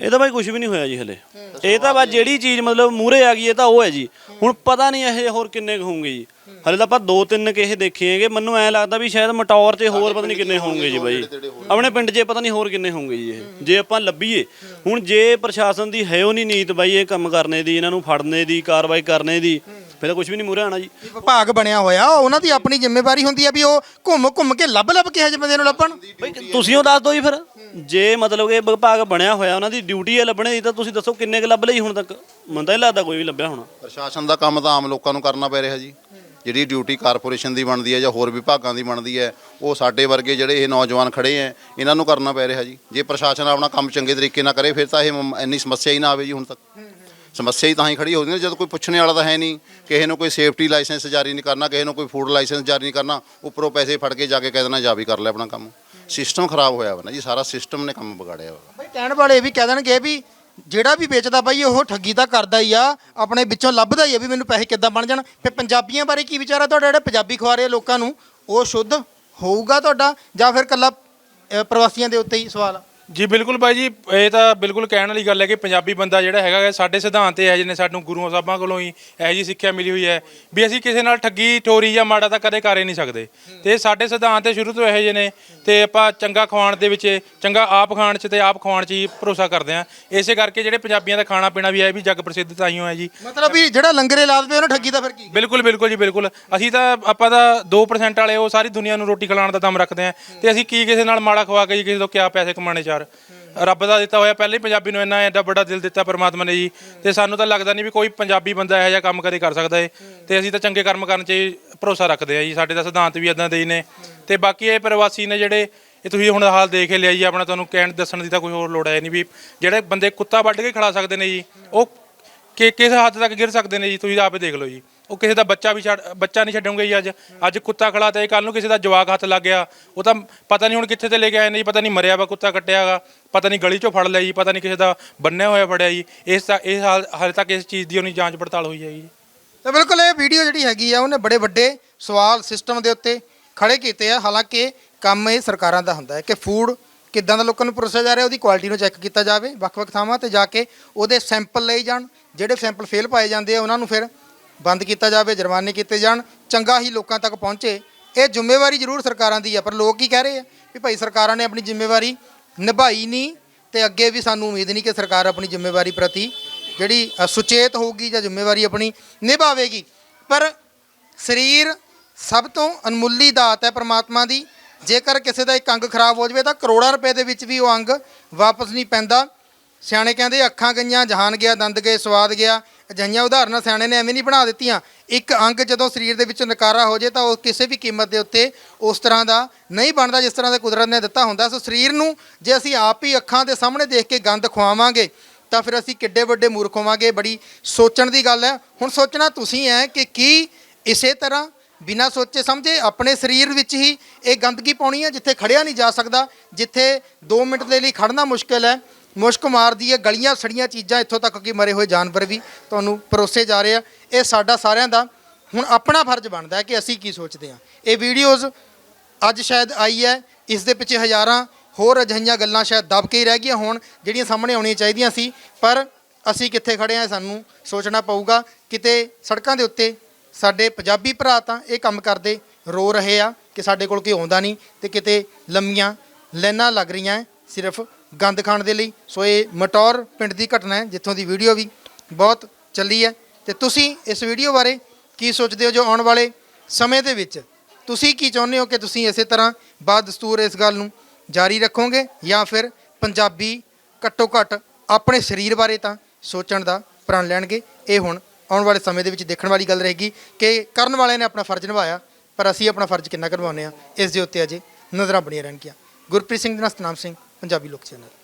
ਇਹ ਤਾਂ ਬਾਈ ਕੁਝ ਵੀ ਨਹੀਂ ਹੋਇਆ ਜੀ ਹਲੇ। ਇਹ ਤਾਂ ਬਸ ਜਿਹੜੀ ਚੀਜ਼ ਮਤਲਬ ਮੂਰੇ ਆ ਗਈ ਇਹ ਤਾਂ ਉਹ ਹੈ ਜੀ। ਹੁਣ ਪਤਾ ਨਹੀਂ ਇਹ ਹੋਰ ਕਿੰਨੇ ਕੁ ਹੋਣਗੇ ਜੀ। ਹਲੇ ਤਾਂ ਆਪਾਂ ਦੋ ਤਿੰਨ ਕਿਸੇ ਦੇਖੇ ਹੈਗੇ। ਮੈਨੂੰ ਐ ਲੱਗਦਾ ਵੀ ਸ਼ਾਇਦ ਮਟੌਰ ਤੇ ਹੋਰ ਪਤਾ ਨਹੀਂ ਕਿੰਨੇ ਹੋਣਗੇ ਜੀ ਬਾਈ। ਆਪਣੇ ਪਿੰਡ 'ਚ ਪਤਾ ਨਹੀਂ ਹੋਰ ਕਿੰਨੇ ਹੋਣਗੇ ਜੀ ਇਹ। ਜੇ ਆਪਾਂ ਲੱਭੀਏ ਹੁਣ ਜੇ ਪ੍ਰਸ਼ਾਸਨ ਦੀ ਹੈ ਉਹ ਨਹੀਂ ਨੀਤ ਬਾਈ ਇਹ ਕੰਮ ਕਰਨੇ ਦੀ ਇਹਨਾਂ ਨੂੰ ਫੜਨੇ ਦੀ ਕਾਰਵਾਈ ਕਰਨੇ ਦੀ ਫਿਰ ਤਾਂ ਕੁਝ ਵੀ ਨਹੀਂ ਮੂਰੇ ਆਣਾ ਜੀ। ਵੀ ਵਿਭਾਗ ਬਣਿਆ ਹੋਇਆ ਉਹਨਾਂ ਦੀ ਆਪਣੀ ਜ਼ਿੰਮੇਵਾਰੀ ਹੁੰਦੀ ਆ ਵੀ ਉਹ ਘੁੰਮ ਘੁੰਮ ਕੇ ਲੱਭ ਲੱਭ ਕੇ ਹਜੇ ਬੰਦੇ ਨੂੰ ਲੱਭਣ। ਬਈ ਤੁਸੀਂ ਉਹ ਦੱਸ ਦਿਓ ਜੀ ਫਿਰ। ਜੇ ਮਤਲਬ ਕਿ ਵਿਭਾਗ ਬਣਿਆ ਹੋਇਆ, ਉਹਨਾਂ ਦੀ ਡਿਊਟੀ ਹੈ ਲੱਭਣੇ ਦੀ, ਤਾਂ ਤੁਸੀਂ ਦੱਸੋ ਕਿੰਨੇ ਕੁ ਲੱਭ ਲਈ ਹੁਣ ਤੱਕ? ਮੈਨੂੰ ਤਾਂ ਨਹੀਂ ਲੱਗਦਾ ਕੋਈ ਵੀ ਲੱਭਿਆ ਹੋਣਾ। ਪ੍ਰਸ਼ਾਸਨ ਦਾ ਕੰਮ ਤਾਂ ਆਮ ਲੋਕਾਂ ਨੂੰ ਕਰਨਾ ਪੈ ਰਿਹਾ ਜੀ। ਜਿਹੜੀ ਡਿਊਟੀ ਕਾਰਪੋਰੇਸ਼ਨ ਦੀ ਬਣਦੀ ਹੈ ਜਾਂ ਹੋਰ ਵਿਭਾਗਾਂ ਦੀ ਬਣਦੀ ਹੈ, ਉਹ ਸਾਡੇ ਵਰਗੇ ਜਿਹੜੇ ਇਹ ਨੌਜਵਾਨ ਖੜੇ ਹੈ, ਇਹਨਾਂ ਨੂੰ ਕਰਨਾ ਪੈ ਰਿਹਾ ਜੀ। ਜੇ ਪ੍ਰਸ਼ਾਸਨ ਆਪਣਾ ਕੰਮ ਚੰਗੇ ਤਰੀਕੇ ਨਾਲ ਕਰੇ, ਫਿਰ ਤਾਂ ਇਹ ਮ- ਇੰਨੀ ਸਮੱਸਿਆ ਹੀ ਨਾ ਆਵੇ ਜੀ ਹੁਣ ਤੱਕ। ਸਮੱਸਿਆ ਹੀ ਤਾਂ ਹੀ ਖੜੀ ਹੋਦੀ ਹੈ, ਜਦੋਂ ਕੋਈ ਪੁੱਛਣੇ ਵਾਲਾ ਤਾਂ ਹੈ ਨਹੀਂ। ਕਿਸੇ ਨੂੰ ਕੋਈ ਸੇਫਟੀ ਲਾਇਸੈਂਸ ਜਾਰੀ ਨਹੀਂ ਕਰਨਾ, ਕਿਸੇ ਨੂੰ ਕੋਈ ਫੂਡ ਲਾਇਸੈਂਸ ਜਾਰੀ ਨਹੀਂ ਕਰਨਾ, ਉੱਪਰੋਂ ਪੈਸੇ ਫੜ ਕੇ ਜਾ ਕੇ ਕਹਿ ਦੇਣਾ, ਜਾ ਵੀ ਕਰ ਲੈ ਆਪਣਾ ਕੰਮ। ਸਿਸਟਮ ਖਰਾਬ ਹੋਇਆ ਵਾ ਨਾ ਜੀ, ਸਾਰਾ ਸਿਸਟਮ ਨੇ ਕੰਮ ਵਿਗਾੜਿਆ ਵਾ। ਬਈ ਕਹਿਣ ਵਾਲੇ ਇਹ ਵੀ ਕਹਿ ਦੇਣਗੇ ਵੀ ਜਿਹੜਾ ਵੀ ਵੇਚਦਾ ਬਾਈ, ਉਹ ਠੱਗੀ ਤਾਂ ਕਰਦਾ ਹੀ ਆ, ਆਪਣੇ ਵਿੱਚੋਂ ਲੱਭਦਾ ਹੀ ਆ ਵੀ ਮੈਨੂੰ ਪੈਸੇ ਕਿੱਦਾਂ ਬਣ ਜਾਣ। ਫਿਰ ਪੰਜਾਬੀਆਂ ਬਾਰੇ ਕੀ ਵਿਚਾਰਾ ਤੁਹਾਡਾ, ਜਿਹੜਾ ਪੰਜਾਬੀ ਖਵਾ ਰਹੇ ਲੋਕਾਂ ਨੂੰ, ਉਹ ਸ਼ੁੱਧ ਹੋਊਗਾ ਤੁਹਾਡਾ ਜਾਂ ਫਿਰ ਕੱਲਾ ਪ੍ਰਵਾਸੀਆਂ ਦੇ ਉੱਤੇ ਹੀ ਸਵਾਲ ਆ? ਜੀ ਬਿਲਕੁਲ ਬਾਈ ਜੀ ਇਹ ਤਾਂ ਬਿਲਕੁਲ ਕਹਿਣ ਵਾਲੀ ਗੱਲ ਹੈ ਕਿ ਪੰਜਾਬੀ ਬੰਦਾ ਜਿਹੜਾ ਹੈਗਾ ਗਾ, ਸਾਡੇ ਸਿਧਾਂਤ ਇਹ ਜਿਹੇ ਨੇ ਸਾਨੂੰ ਗੁਰੂਆਂ ਸਾਹਿਬਾਂ ਕੋਲੋਂ ਹੀ ਇਹੋ ਜੀ ਸਿੱਖਿਆ ਮਿਲੀ ਹੋਈ ਹੈ ਵੀ ਅਸੀਂ ਕਿਸੇ ਨਾਲ ਠੱਗੀ ਠੋਰੀ ਜਾਂ ਮਾੜਾ ਤਾਂ ਕਦੇ ਕਰ ਹੀ ਨਹੀਂ ਸਕਦੇ। ਤੇ ਸਾਡੇ ਸਿਧਾਂਤ ਤੇ ਸ਼ੁਰੂ ਤੋਂ ਇਹੋ ਜਿਹੇ ਨੇ ਤੇ ਆਪਾਂ ਚੰਗਾ ਖਵਾਉਣ ਦੇ ਵਿੱਚ ਚੰਗਾ ਆਪ ਖਾਣ 'ਚ ਤੇ ਆਪ ਖਵਾਉਣ 'ਚ ਹੀ ਭਰੋਸਾ ਕਰਦੇ ਆ ਇਸੇ ਕਰਕੇ ਜਿਹੜੇ ਪੰਜਾਬੀਆਂ ਦਾ ਖਾਣਾ ਪੀਣਾ ਵੀ ਹੈ ਇਹ ਵੀ ਜਗ ਪ੍ਰਸਿੱਧ ਤਾਂ ਹੀ ਹੋਇਆ ਜੀ। ਮਤਲਬ ਵੀ ਜਿਹੜਾ ਲੰਗਰੇ ਲਾ ਦਵੇ ਉਹਨੂੰ ਠੱਗੀ ਦਾ ਫਿਰ ਕੀ? ਬਿਲਕੁਲ ਬਿਲਕੁਲ ਜੀ ਬਿਲਕੁਲ। ਅਸੀਂ ਤਾਂ ਆਪਾਂ ਤਾਂ 2% ਵਾਲੇ ਉਹ ਸਾਰੀ ਦੁਨੀਆ ਨੂੰ ਰੋਟੀ ਖਿਲਾਉਣ ਦਾ ਦਮ ਰੱਖਦੇ ਆ ਤੇ ਅਸੀਂ ਕੀ ਕਿਸੇ ਨਾਲ ਮਾੜਾ ਖਵਾ ਕੇ ਜੀ ਕਿਸੇ ਤੋਂ ਕਿਆ ਪੈਸੇ ਕਮਾਣੇ ਚਾਰ ਰੱਬ ਦਾ ਦਿੱਤਾ ਹੋਇਆ ਪਹਿਲੇ ਹੀ ਪੰਜਾਬੀ ਨੂੰ ਇੰਨਾ ਐਡਾ ਵੱਡਾ ਦਿਲ ਦਿੱਤਾ ਪਰਮਾਤਮਾ ਨੇ ਜੀ। ਤੇ ਸਾਨੂੰ ਤਾਂ ਲੱਗਦਾ ਨਹੀਂ ਵੀ ਕੋਈ ਪੰਜਾਬੀ ਬੰਦਾ ਇਹੋ ਜਿਹਾ ਕੰਮ ਕਦੇ ਕਰ ਸਕਦਾ ਏ। ਤੇ ਅਸੀਂ ਤਾਂ ਚੰਗੇ ਕਰਮ ਕਰਨ 'ਚ ਹੀ ਭਰੋਸਾ ਰੱਖਦੇ ਆ ਜੀ। ਸਾਡੇ ਦਾ ਸਿਧਾਂਤ ਵੀ ਇਦਾਂ ਦੇ ਹੀ ਨੇ। ਤੇ ਬਾਕੀ ਇਹ ਪ੍ਰਵਾਸੀ ਨੇ ਜਿਹੜੇ, ਇਹ ਤੁਸੀਂ ਹੁਣ ਹਾਲ ਦੇਖ ਹੀ ਲਿਆ ਜੀ, ਆਪਣਾ ਤੁਹਾਨੂੰ ਕਹਿਣ ਦੱਸਣ ਦੀ ਤਾਂ ਕੋਈ ਹੋਰ ਲੋੜ ਹੈ ਨਹੀਂ ਵੀ ਜਿਹੜੇ ਬੰਦੇ ਕੁੱਤਾ ਵੱਢ ਕੇ ਖਿਲਾ ਸਕਦੇ ਨੇ ਜੀ, ਉਹ ਕਿ, ਕਿਸ ਹੱਦ ਤੱਕ ਗਿਰ ਸਕਦੇ ਨੇ ਜੀ, ਤੁਸੀਂ ਆਪੇ ਦੇਖ ਲਓ ਜੀ। ਉਹ ਕਿਸੇ ਦਾ ਬੱਚਾ ਵੀ ਛੱਡ ਬੱਚਾ ਨਹੀਂ ਛੱਡੂਗੇ ਜੀ ਅੱਜ। ਅੱਜ ਕੁੱਤਾ ਖੜਾ ਤੇ ਕੱਲ ਨੂੰ ਕਿਸੇ ਦਾ ਜਵਾਕ ਹੱਥ ਲੱਗ ਗਿਆ। ਉਹ ਤਾਂ ਪਤਾ ਨਹੀਂ ਹੁਣ ਕਿੱਥੇ ਤੇ ਲੈ ਕੇ ਆਏ ਨੇ ਜੀ, ਪਤਾ ਨਹੀਂ ਮਰਿਆ ਵਾ, ਕੁੱਤਾ ਕੱਟਿਆਗਾ ਪਤਾ ਨਹੀਂ ਗਲੀ ਚੋਂ ਫੜ ਲਿਆ ਜੀ, ਪਤਾ ਨਹੀਂ ਕਿਸੇ ਦਾ ਬੰਨਿਆ ਹੋਇਆ ਫੜਿਆ ਜੀ। ਇਸ ਤਾਂ- ਇਸ ਹਾਲ ਹਾਲੇ ਤੱਕ ਇਸ ਚੀਜ਼ ਦੀ ਉਹਨੀ ਜਾਂਚ ਪੜਤਾਲ ਹੋਈ ਹੈ ਜੀ। ਤਾਂ ਬਿਲਕੁਲ ਇਹ ਵੀਡੀਓ ਜਿਹੜੀ ਹੈਗੀ ਆ, ਉਹਨੇ ਬੜੇ ਵੱਡੇ ਸਵਾਲ ਸਿਸਟਮ ਦੇ ਉੱਤੇ ਖੜੇ ਕੀਤੇ ਆ। ਹਾਲਾਂਕਿ ਕੰਮ ਇਹ ਸਰਕਾਰਾਂ ਦਾ ਹੁੰਦਾ ਹੈ ਕਿ ਫੂਡ ਕਿੱਦਾਂ ਦਾ ਲੋਕਾਂ ਨੂੰ ਪਰੋਸਿਆ ਜਾ ਰਿਹਾ, ਉਹਦੀ ਕੁਆਲਿਟੀ ਨੂੰ ਚੈੱਕ ਕੀਤਾ ਜਾਵੇ ਵੱਖ-ਵੱਖ ਥਾਵਾਂ ਤੇ ਜਾ ਕੇ ਉਹਦੇ ਸੈਂਪਲ ਲਏ ਜਾਣ। ਜਿਹੜੇ ਸੈਂਪਲ ਫੇਲ ਪਾਏ ਜਾਂਦੇ ਆ, ਉਹਨਾਂ ਨੂੰ ਫਿਰ ਬੰਦ ਕੀਤਾ ਜਾਵੇ, ਜੁਰਮਾਨੇ ਕੀਤੇ ਜਾਣ, ਚੰਗਾ ਹੀ ਲੋਕਾਂ ਤੱਕ ਪਹੁੰਚੇ। ਇਹ ਜ਼ਿੰਮੇਵਾਰੀ ਜ਼ਰੂਰ ਸਰਕਾਰਾਂ ਦੀ ਆ, ਪਰ ਲੋਕ ਕੀ ਕਹਿ ਰਹੇ ਆ ਵੀ ਭਾਈ ਸਰਕਾਰਾਂ ਨੇ ਆਪਣੀ ਜ਼ਿੰਮੇਵਾਰੀ ਨਿਭਾਈ ਨਹੀਂ ਤੇ ਅੱਗੇ ਵੀ ਸਾਨੂੰ ਉਮੀਦ ਨਹੀਂ ਕਿ ਸਰਕਾਰ ਆਪਣੀ ਜ਼ਿੰਮੇਵਾਰੀ ਪ੍ਰਤੀ ਜਿਹੜੀ ਸੁਚੇਤ ਹੋਊਗੀ ਜਾਂ ਜ਼ਿੰਮੇਵਾਰੀ ਆਪਣੀ ਨਿਭਾਵੇਗੀ। ਪਰ ਸਰੀਰ ਸਭ ਤੋਂ ਅਨਮੁੱਲੀ ਦਾਤ ਹੈ ਪ੍ਰਮਾਤਮਾ ਦੀ। ਜੇਕਰ ਕਿਸੇ ਦਾ ਇੱਕ ਅੰਗ ਖਰਾਬ ਹੋ ਜਾਵੇ ਤਾਂ ਕਰੋੜਾਂ ਰੁਪਏ ਦੇ ਵਿੱਚ ਵੀ ਉਹ ਅੰਗ ਵਾਪਸ ਨਹੀਂ ਪੈਂਦਾ। ਸਿਆਣੇ ਕਹਿੰਦੇ ਅੱਖਾਂ ਗਈਆਂ, ਜਹਾਨ ਗਿਆ, ਦੰਦ ਗਏ, ਸਵਾਦ ਗਿਆ। ਅਜਿਹੀਆਂ ਉਦਾਹਰਨਾਂ ਸਿਆਣੇ ਨੇ ਐਵੇਂ ਨਹੀਂ ਬਣਾ ਦਿੱਤੀਆਂ। ਇੱਕ ਅੰਗ ਜਦੋਂ ਸਰੀਰ ਦੇ ਵਿੱਚ ਨਕਾਰਾ ਹੋ ਜੇ ਤਾਂ ਉਹ ਕਿਸੇ ਵੀ ਕੀਮਤ ਦੇ ਉੱਤੇ ਉਸ ਤਰ੍ਹਾਂ ਦਾ ਨਹੀਂ ਬਣਦਾ ਜਿਸ ਤਰ੍ਹਾਂ ਦਾ ਕੁਦਰਤ ਨੇ ਦਿੱਤਾ ਹੁੰਦਾ। ਸੋ ਸਰੀਰ ਨੂੰ ਜੇ ਅਸੀਂ ਆਪ ਹੀ ਅੱਖਾਂ ਦੇ ਸਾਹਮਣੇ ਦੇਖ ਕੇ ਗੰਦ ਖਵਾਵਾਂਗੇ ਤਾਂ ਫਿਰ ਅਸੀਂ ਕਿੱਡੇ ਵੱਡੇ ਮੂਰਖ ਹੋਵਾਂਗੇ। ਬੜੀ ਸੋਚਣ ਦੀ ਗੱਲ ਹੈ। ਹੁਣ ਸੋਚਣਾ ਤੁਸੀਂ ਹੈ ਕਿ ਕੀ ਇਸੇ ਤਰ੍ਹਾਂ ਬਿਨਾਂ ਸੋਚੇ ਸਮਝੇ ਆਪਣੇ ਸਰੀਰ ਵਿੱਚ ਹੀ ਇਹ ਗੰਦਗੀ ਪਾਉਣੀ ਹੈ, ਜਿੱਥੇ ਖੜਿਆ ਨਹੀਂ ਜਾ ਸਕਦਾ, ਜਿੱਥੇ 2 ਮਿੰਟ ਦੇ ਲਈ ਖੜਨਾ ਮੁਸ਼ਕਿਲ ਹੈ। ਮੁਸ਼ਕ ਮਾਰਦੀ ਹੈ, ਗਲੀਆਂ ਸੜੀਆਂ ਚੀਜ਼ਾਂ ਇੱਥੋਂ ਤੱਕ ਕਿ ਮਰੇ ਹੋਏ ਜਾਨਵਰ ਵੀ ਤੁਹਾਨੂੰ ਪਰੋਸੇ ਜਾ ਰਹੇ ਆ। ਇਹ ਸਾਡਾ ਸਾਰਿਆਂ ਦਾ ਹੁਣ ਆਪਣਾ ਫਰਜ਼ ਬਣਦਾ ਹੈ ਕਿ ਅਸੀਂ ਕੀ ਸੋਚਦੇ ਹਾਂ। ਇਹ ਵੀਡੀਓਜ਼ ਅੱਜ ਸ਼ਾਇਦ ਆਈ ਹੈ, ਇਸ ਦੇ ਪਿੱਛੇ ਹਜ਼ਾਰਾਂ ਹੋਰ ਅਜਿਹੀਆਂ ਗੱਲਾਂ ਸ਼ਾਇਦ ਦਬ ਕੇ ਹੀ ਰਹਿ ਗਈਆਂ ਹੋਣ, ਜਿਹੜੀਆਂ ਸਾਹਮਣੇ ਆਉਣੀਆਂ ਚਾਹੀਦੀਆਂ ਸੀ। ਪਰ ਅਸੀਂ ਕਿੱਥੇ ਖੜੇ ਆ ਸਾਨੂੰ ਸੋਚਣਾ ਪਊਗਾ, ਕਿਤੇ ਸੜਕਾਂ ਦੇ ਉੱਤੇ ਸਾਡੇ ਪੰਜਾਬੀ ਭਰਾ ਤਾਂ ਇਹ ਕੰਮ ਕਰਦੇ, ਰੋ ਰਹੇ ਆ ਕਿ ਸਾਡੇ ਕੋਲ ਕੋਈ ਆਉਂਦਾ ਨਹੀਂ ਤੇ ਕਿਤੇ ਲੰਮੀਆਂ ਲਾਈਨਾਂ ਲੱਗ ਰਹੀਆਂ ਸਿਰਫ ਗੰਦ ਖਾਣ ਦੇ ਲਈ। ਸੋ ਇਹ ਮਟੌਰ ਪਿੰਡ ਦੀ ਘਟਨਾ ਹੈ, ਜਿੱਥੋਂ ਦੀ ਵੀਡੀਓ ਵੀ ਬਹੁਤ ਚੱਲੀ ਹੈ। ਤੇ ਤੁਸੀਂ ਇਸ ਵੀਡੀਓ ਬਾਰੇ ਕੀ ਸੋਚਦੇ ਹੋ ਜੋ ਆਉਣ ਵਾਲੇ ਸਮੇਂ ਦੇ ਵਿੱਚ? ਤੁਸੀਂ ਕੀ ਚਾਹੁੰਦੇ ਹੋ ਕਿ ਤੁਸੀਂ ਇਸੇ ਤਰ੍ਹਾਂ ਬਾਦ ਦਸਤੂਰ ਇਸ ਗੱਲ ਨੂੰ ਜਾਰੀ ਰੱਖੋਗੇ ਜਾਂ ਫਿਰ ਪੰਜਾਬੀ ਘੱਟੋ ਘੱਟ ਆਪਣੇ ਸਰੀਰ ਬਾਰੇ ਤਾਂ ਸੋਚਣ ਦਾ ਪ੍ਰਣ ਲੈਣਗੇ? ਇਹ ਹੁਣ ਆਉਣ ਵਾਲੇ ਸਮੇਂ ਦੇ ਵਿੱਚ ਦੇਖਣ ਵਾਲੀ ਗੱਲ ਰਹੇਗੀ ਕਿ ਕਰਨ ਵਾਲਿਆਂ ਨੇ ਆਪਣਾ ਫਰਜ਼ ਨਿਭਾਇਆ, ਪਰ ਅਸੀਂ ਆਪਣਾ ਫਰਜ਼ ਕਿੰਨਾ ਕਰਵਾਉਂਦੇ ਆ ਇਸ ਦੇ ਉੱਤੇ ਅਜੇ ਨਜ਼ਰਾਂ ਬਣੀਆਂ ਰਹਿਣਗੀਆਂ। ਗੁਰਪ੍ਰੀਤ ਸਿੰਘ ਦੇ ਨਾਲ ਸਤਨਾਮ ਸਿੰਘ। ਪੰਜਾਬੀ ਲੋਕ ਚੈਨਲ।